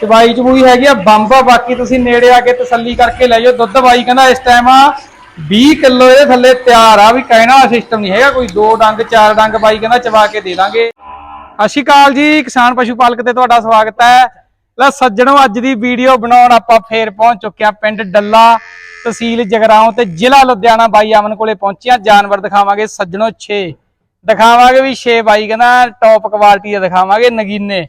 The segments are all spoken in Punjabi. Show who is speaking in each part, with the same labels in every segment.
Speaker 1: ਚਵਾਈ ਚਬੂਈ ਹੈਗੀ ਆ, ਬੰਬਾ ਬਾਕੀ ਤੁਸੀਂ ਨੇੜੇ ਆ ਕੇ ਤਸੱਲੀ ਕਰਕੇ ਲੈ ਜਾਓ। ਦੁੱਧ ਬਾਈ ਕਹਿੰਦਾ ਇਸ ਟਾਈਮ 20 ਕਿਲੋ ਇਹਦੇ ਥੱਲੇ ਤਿਆਰ ਆ, ਵੀ ਕਹਿਣਾ ਸਿਸਟਮ ਨਹੀਂ ਹੈਗਾ, ਕੋਈ ਦੋ ਡੰਗ, ਚਾਰ ਡੰਗ ਬਾਈ ਕਹਿੰਦਾ ਚਵਾ ਕੇ ਦੇ ਦਾਂਗੇ। ਸਤਿ ਸ਼੍ਰੀ ਅਕਾਲ ਜੀ, ਕਿਸਾਨ ਪਸ਼ੂ ਪਾਲਕ ਤੇ ਤੁਹਾਡਾ ਸਵਾਗਤ ਹੈ। ਲੈ ਸੱਜਣੋ, ਅੱਜ ਦੀ ਵੀਡੀਓ ਬਣਾਉਣ ਆਪਾਂ ਫੇਰ ਪਹੁੰਚ ਚੁੱਕੇ ਆ ਪਿੰਡ ਡੱਲਾ ਤਹਿਸੀਲ ਜਗਰਾਉਂ ਤੇ ਜ਼ਿਲ੍ਹਾ ਲੁਧਿਆਣਾ ਬਾਈ ਅਮਨ ਕੋਲੇ ਪਹੁੰਚਿਆ ਜਾਨਵਰ ਦਿਖਾਵਾਂਗੇ ਸੱਜਣੋ 6 ਦਿਖਾਵਾਂਗੇ ਵੀ 6 ਬਾਈ ਕਹਿੰਦਾ ਟੌਪ ਕੁਆਲਿਟੀ ਦੇ ਦਿਖਾਵਾਂਗੇ ਨਗੀਨੇ।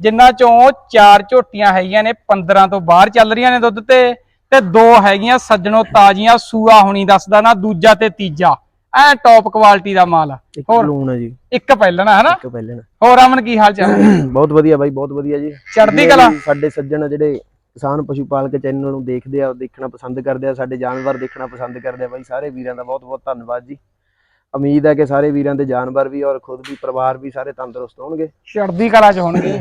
Speaker 1: ਜਿਨ੍ਹਾਂ ਚੋਂ ਚਾਰ ਝੋਟੀਆਂ ਹੈਗੀਆਂ ਨੇ 15 ਤੋਂ ਬਾਹਰ ਚੱਲ ਰਹੀਆਂ ਨੇ ਦੁੱਧ ਤੇ ਤੇ ਦੋ ਹੈਗੀਆਂ ਸੱਜਣੋ ਤਾਜ਼ੀਆਂ ਸੂਆ ਹੁਣੀ ਦੱਸਦਾ ਨਾ ਦੂਜਾ ਤੇ ਤੀਜਾ। ਐ ਟੌਪ ਕੁਆਲਿਟੀ ਦਾ ਮਾਲ ਆ।
Speaker 2: ਇੱਕ
Speaker 1: ਹੋਰ?
Speaker 2: ਲੂਣ ਹੈ ਜੀ।
Speaker 1: ਇੱਕ ਪਹਿਲਣਾ ਹੈ ਨਾ
Speaker 2: ਇੱਕ ਪਹਿਲੇ ਨਾ
Speaker 1: ਹੋਰ ਅਮਨ ਕੀ ਹਾਲ ਚਾਲ?
Speaker 2: ਬਹੁਤ ਵਧੀਆ ਬਾਈ ਬਹੁਤ ਵਧੀਆ ਜੀ।
Speaker 1: ਚੜ੍ਹਦੀ ਕਲਾ।
Speaker 2: ਸਾਡੇ ਸੱਜਣ ਜਿਹੜੇ ਕਿਸਾਨ ਪਸ਼ੂ ਪਾਲਕ ਚੈਨਲ ਨੂੰ ਦੇਖਦੇ ਆ ਦੇਖਣਾ ਪਸੰਦ ਕਰਦੇ ਆ ਸਾਡੇ ਜਾਨਵਰ ਦੇਖਣਾ ਪਸੰਦ ਕਰਦੇ ਆ ਬਾਈ ਸਾਰੇ ਵੀਰਾਂ ਦਾ ਬਹੁਤ ਬਹੁਤ ਧੰਨਵਾਦ ਜੀ। ਉਮੀਦ ਹੈ ਕਿ ਸਾਰੇ ਵੀਰਾਂ ਦੇ ਜਾਨਵਰ ਵੀ ਔਰ ਖੁਦ ਵੀ ਪਰਿਵਾਰ ਵੀ ਸਾਰੇ ਤੰਦਰੁਸਤ ਹੋਣਗੇ।
Speaker 1: ਚੜ੍ਹਦੀ ਕਲਾ ਚ ਹੋਣਗੇ।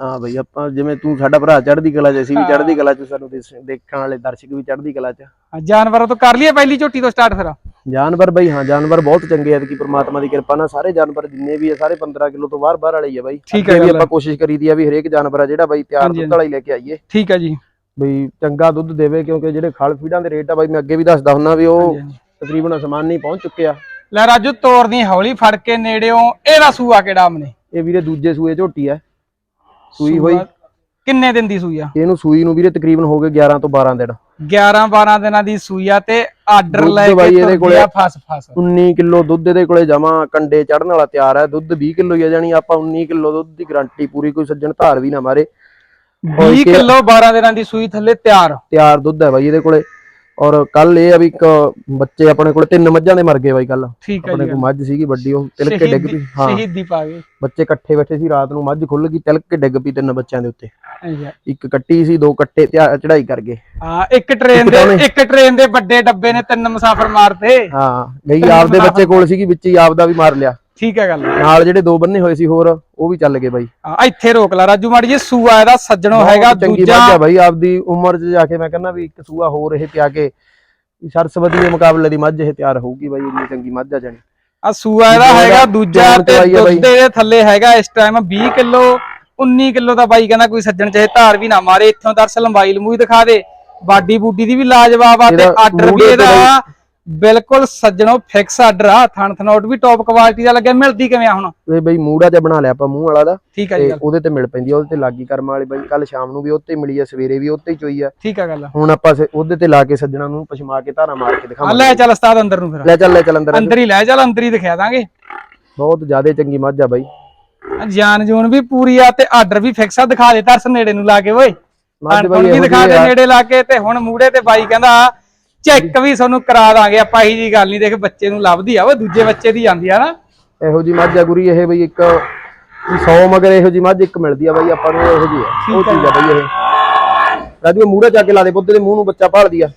Speaker 2: ਹਾਂ ਬਾਈ ਆਪਾਂ ਜਿਵੇਂ ਤੂੰ ਸਾਡਾ ਭਰਾ ਚੜ੍ਹਦੀ ਕਲਾ ਚ ਅਸੀਂ ਵੀ ਚੜ੍ਹਦੀ ਕਲਾ ਚ ਸਾਨੂੰ ਦੇਸ- ਦੇਖਣ ਵਾਲੇ ਦਰਸ਼ਕ ਵੀ ਚੜ੍ਹਦੀ ਕਲਾ ਚ।
Speaker 1: ਹਾਂ, ਜਾਨਵਰਾਂ ਤੋਂ ਕਰ ਲਈਏ ਪਹਿਲੀ ਝੋਟੀ ਤੋਂ ਸਟਾਰਟ ਫਿਰ।
Speaker 2: ਜਾਨਵਰ ਬਾਈ ਹਾਂ ਜਾਨਵਰ ਬਹੁਤ ਚੰਗੇ ਆ ਕਿ ਪ੍ਰਮਾਤਮਾ ਦੀ ਕਿਰਪਾ ਨਾਲ ਸਾਰੇ ਜਾਨਵਰ ਜਿੰਨੇ ਵੀ ਆ ਸਾਰੇ 15 ਕਿਲੋ ਤੋਂ ਬਾਹਰ ਬਾਹਰ ਵਾਲੇ ਹੀ ਆ ਬਾਈ।
Speaker 1: ਠੀਕ ਹੈ
Speaker 2: ਅੱਗੇ ਵੀ
Speaker 1: ਗੱਲ।
Speaker 2: ਆਪਾਂ ਕੋਸ਼ਿਸ਼ ਕਰੀਦੀ ਆ ਵੀ ਹਰੇਕ ਜਾਨਵਰ ਆ ਜਿਹੜਾ ਬਾਈ ਤਿਆਰ
Speaker 1: ਹਾਂਜੀ,
Speaker 2: ਦੁੱਧ ਵਾਲਾ ਹੀ ਲੈ ਕੇ ਆਈਏ।
Speaker 1: ਠੀਕ ਹੈ ਜੀ।
Speaker 2: ਬਈ ਚੰਗਾ ਦੁੱਧ ਦੇਵੇ ਕਿਉਂਕਿ ਜਿਹੜੇ ਖਲ ਫੀਡਾਂ ਦੇ ਰੇਟ ਆ ਬਾਈ ਮੈਂ ਅੱਗੇ ਵੀ ਦੱਸਦਾ ਹੁੰਨਾ ਵੀ ਉਹ
Speaker 1: ਹਾਂਜੀ, ਹਾਂਜੀ।
Speaker 2: ਤਕਰੀਬਨ ਅਸਮਾਨ ਨਹੀਂ ਪਹੁੰਚ ਚੁੱਕੇ ਆ
Speaker 1: ਲੈ ਰਾਜੂ ਤੋਰਨੀ ਹੌਲੀ ਫੜ ਕੇ ਨੇੜਿਓਂ ਇਹਦਾ ਸੂਆ ਕਿਹੜਾ ਅਮਨੇ
Speaker 2: ਇਹ ਵੀਰੇ ਦੂਜੇ ਸੂਏ ਝੋਟੀ ਆ। ਸੂਈ ਹੋਈ
Speaker 1: ਕਿੰਨੇ ਦਿਨ ਦੀ ਸੂਈ ਆ?
Speaker 2: ਇਹਨੂੰ ਸੂਈ ਨੂੰ ਵੀਰੇ ਤਕਰੀਬਨ ਹੋ ਗਏ 11 ਤੋਂ 12 ਦਿਨ।
Speaker 1: 11 12 ਦਿਨਾਂ ਦੀ ਸੂਈ ਆ ਤੇ ਆਰਡਰ ਲੈ ਕੇ
Speaker 2: ਇਹਦੇ ਕੋਲੇ-
Speaker 1: ਫਸ ਫਸ।
Speaker 2: 19 ਕਿਲੋ ਦੁੱਧ ਇਹਦੇ ਕੋਲੇ ਜਮਾ ਕੰਡੇ ਚੜਨ ਵਾਲਾ ਤਿਆਰ ਹੈ ਦੁੱਧ 20 ਕਿਲੋ ਹੀ ਆ ਜਾਣੀ ਆਪਾਂ 19 ਕਿਲੋ ਦੁੱਧ ਦੀ ਗਾਰੰਟੀ ਪੂਰੀ ਕੋਈ ਸੱਜਣ ਧਾਰ ਵੀ ਨਾ ਮਾਰੇ।
Speaker 1: 20 ਕਿਲੋ 12 ਦਿਨਾਂ ਦੀ ਸੂਈ ਥੱਲੇ ਤਿਆਰ।
Speaker 2: ਤਿਆਰ ਦੁੱਧ ਹੈ ਬਾਈ ਇਹਦੇ ਕੋਲੇ। ਔਰ ਕੱਲ ਇਹ ਆ ਵੀ ਇੱਕ ਬੱਚੇ ਆਪਣੇ ਕੋਲੇ ਤਿੰਨ ਮੱਝਾਂ ਦੇ ਮਰ ਗਏ ਬਾਈ ਕੱਲ
Speaker 1: ਠੀਕ ਹੈ
Speaker 2: ਆਪਣੇ ਕੋਲ ਮੱਝ ਸੀਗੀ ਵੱਡੀ ਉਹ ਤਿਲਕ ਕੇ ਡਿੱਗ ਪਈ ਹਾਂ।
Speaker 1: ਸ਼ਹੀਦੀ ਪਾ ਗਏ।
Speaker 2: ਬੱਚੇ ਇਕੱਠੇ ਬੈਠੇ ਸੀ ਰਾਤ ਨੂੰ ਮੱਝ ਖੁੱਲ ਗਈ ਤਿਲਕ ਕੇ ਡਿੱਗ ਪਈ ਤਿੰਨ ਬੱਚਿਆਂ ਦੇ ਉੱਤੇ।
Speaker 1: ਅੱਛਾ
Speaker 2: ਇੱਕ ਕੱਟੀ ਸੀ ਦੋ ਕੱਟੇ ਚੜਾਈ ਕਰ ਗਏ।
Speaker 1: ਹਾਂ ਇੱਕ ਟ੍ਰੇਨ ਦੇ ਇੱਕ ਟ੍ਰੇਨ ਦੇ ਵੱਡੇ ਡੱਬੇ ਨੇ ਤਿੰਨ ਮੁਸਾਫਰ ਮਾਰਤੇ।
Speaker 2: ਹਾਂ ਗਈ ਆਪਦੇ ਬੱਚੇ ਕੋਲ ਸੀਗੀ ਵਿੱਚ ਹੀ ਆਪਦਾ ਵੀ ਮਾਰ ਲਿਆ।
Speaker 1: ਠੀਕ ਹੈ ਗੱਲ।
Speaker 2: ਨਾਲ ਜਿਹੜੇ ਦੋ ਬੰਨੇ ਹੋਏ ਸੀ ਹੋਰ ਉਹ ਵੀ ਚੱਲ ਗਏ ਬਾਈ।
Speaker 1: ਹਾਂ ਇੱਥੇ ਰੋਕ ਲਾ ਰਾਜੂ ਮਾੜੀ ਜੀ ਸੂਆ ਇਹਦਾ ਸੱਜਣੋ ਹੈਗਾ
Speaker 2: ਚੰਗੀ
Speaker 1: ਦੂਜਾ
Speaker 2: ਆ ਬਾਈ ਆਪਦੀ ਉਮਰ 'ਚ ਜਾ ਕੇ ਮੈਂ ਕਹਿੰਦਾ ਵੀ ਇੱਕ ਸੂਆ ਹੋਰ ਇਹ ਪਿਆ ਕੇ ਸਰਸਵਤੀ ਦੇ ਮੁਕਾਬਲੇ ਦੀ ਮੱਝ ਇਹ ਤਿਆਰ ਹੋਊਗੀ ਬਾਈ ਇੰਨੀ ਚੰਗੀ ਮੱਝ ਆ ਜਾਣੀ।
Speaker 1: ਆ ਸੂਆ ਇਹਦਾ ਹੈਗਾ ਦੂਜਾ ਤੇ। ਦੁੱਧ ਦੇ ਥੱਲੇ ਹੈਗਾ ਇਸ ਟਾਈਮ 20 ਕਿਲੋ 19 ਕਿਲੋ ਦਾ ਬਾਈ ਕਹਿੰਦਾ ਕੋਈ ਸੱਜਣ ਚਾਹੇ ਧਾਰ ਵੀ ਨਾ ਮਾਰੇ ਇੱਥੋਂ ਦਰਸ ਲੰਬਾਈ ਲੰਬੂਈ ਦਿਖਾ ਦੇ ਬਾਡੀ ਬੂਡੀ ਦੀ ਵੀ ਲਾਜਵਾਬ ਆ ਤੇ ਆਰਡਰ ਵੀ ਇਹਦਾ ਬਿਲਕੁਲ ਸੱਜਣੋ ਫਿਕਸ ਆਰਡਰ ਆ ਥਣ ਥਨੋਟ ਵੀ ਟੌਪ ਕੁਆਲਿਟੀ ਦਾ ਲੱਗਿਆ ਮਿਲਦੀ ਕਿਵੇਂ ਆ ਹੁਣ?
Speaker 2: ਇਹ ਬਈ ਮੂੜਾ ਜਿਹਾ ਬਣਾ ਲਿਆ ਆਪਾਂ ਮੂੰਹ ਵਾਲਾ ਦਾ।
Speaker 1: ਠੀਕ ਆ ਜੀ
Speaker 2: ਉਹਦੇ ਤੇ ਮਿਲ ਪੈਂਦੀ ਆ ਉਹਦੇ ਤੇ ਲਾਗੀ ਕਰਮ ਵਾਲੀ ਬਾਈ ਕੱਲ ਸ਼ਾਮ ਨੂੰ ਵੀ ਉੱਤੇ ਮਿਲੀ ਆ ਸਵੇਰੇ ਵੀ ਉੱਤੇ ਹੀ ਚੋਈ ਆ।
Speaker 1: ਠੀਕ ਆ ਗੱਲ।
Speaker 2: ਹੁਣ ਆਪਾਂ ਉਹਦੇ ਤੇ ਲਾ ਕੇ ਸੱਜਣਾ ਨੂੰ ਪਛਮਾ ਕੇ ਧਾਰਾ ਮਾਰ ਕੇ ਦਿਖਾਵਾਂਗੇ।
Speaker 1: ਲੈ ਚੱਲ ਉਸਤਾਦ ਅੰਦਰ ਨੂੰ ਫਿਰ।
Speaker 2: ਲੈ ਚੱਲ ਲੈ ਚੱਲ ਅੰਦਰ
Speaker 1: ਅੰਦਰ ਹੀ ਲੈ ਚੱਲ ਅੰਦਰ ਹੀ ਦਿਖਾ ਦਾਂਗੇ।
Speaker 2: ਬਹੁਤ ਜ਼ਿਆਦਾ ਚੰਗੀ ਮੱਝ ਆ ਬਾਈ।
Speaker 1: ਜਾਨ ਜੂਨ ਵੀ ਪੂਰੀ ਆ ਤੇ ਆਰਡਰ ਵੀ ਫਿਕਸ ਆ ਦਿਖਾ ਦੇ ਤਰਸ ਨੇੜੇ ਨੂੰ ਲਾ ਕੇ ਓਏ।
Speaker 2: ਮੱਝ ਬਾਈ
Speaker 1: ਵੀ ਦਿਖਾ ਦੇ ਨੇੜੇ ਲਾ ਕੇ ਤੇ ਹੁਣ ਮੂੜੇ ਤੇ ਬਾਈ ਕਹਿੰਦਾ ਚੈੱਕ ਵੀ ਤੁਹਾਨੂੰ ਕਰਾ ਦਾਂਗੇ ਆਪਾਂ ਇਹੀ ਜੀ ਗੱਲ ਨਹੀਂ ਦੇਖ ਬੱਚੇ ਨੂੰ ਲੱਭਦੀ ਆ ਉਹ ਦੂਜੇ ਬੱਚੇ ਦੀ ਜਾਂਦੀ ਆ ਨਾ।
Speaker 2: ਇਹੋ ਜੀ ਮੱਝ ਆ ਗੁਰੀ ਇਹ ਬਈ ਇੱਕ 100 ਮਗਰ ਇਹੋ ਜੀ ਮੱਝ ਇੱਕ ਮਿਲਦੀ ਆ ਬਾਈ ਆਪਾਂ ਨੂੰ ਇਹੋ ਜੀ ਆ। ਉਹ ਚੀਜ਼ ਆ ਬਈ ਇਹ। ਰਾਜੂ ਮੂੜਾ ਚੱਕ ਕੇ ਲਾ ਦੇ ਪੁੱਤ ਦੇ ਮੂੰਹ ਨੂੰ ਬੱਚਾ ਭਾਲਦੀ ਆ।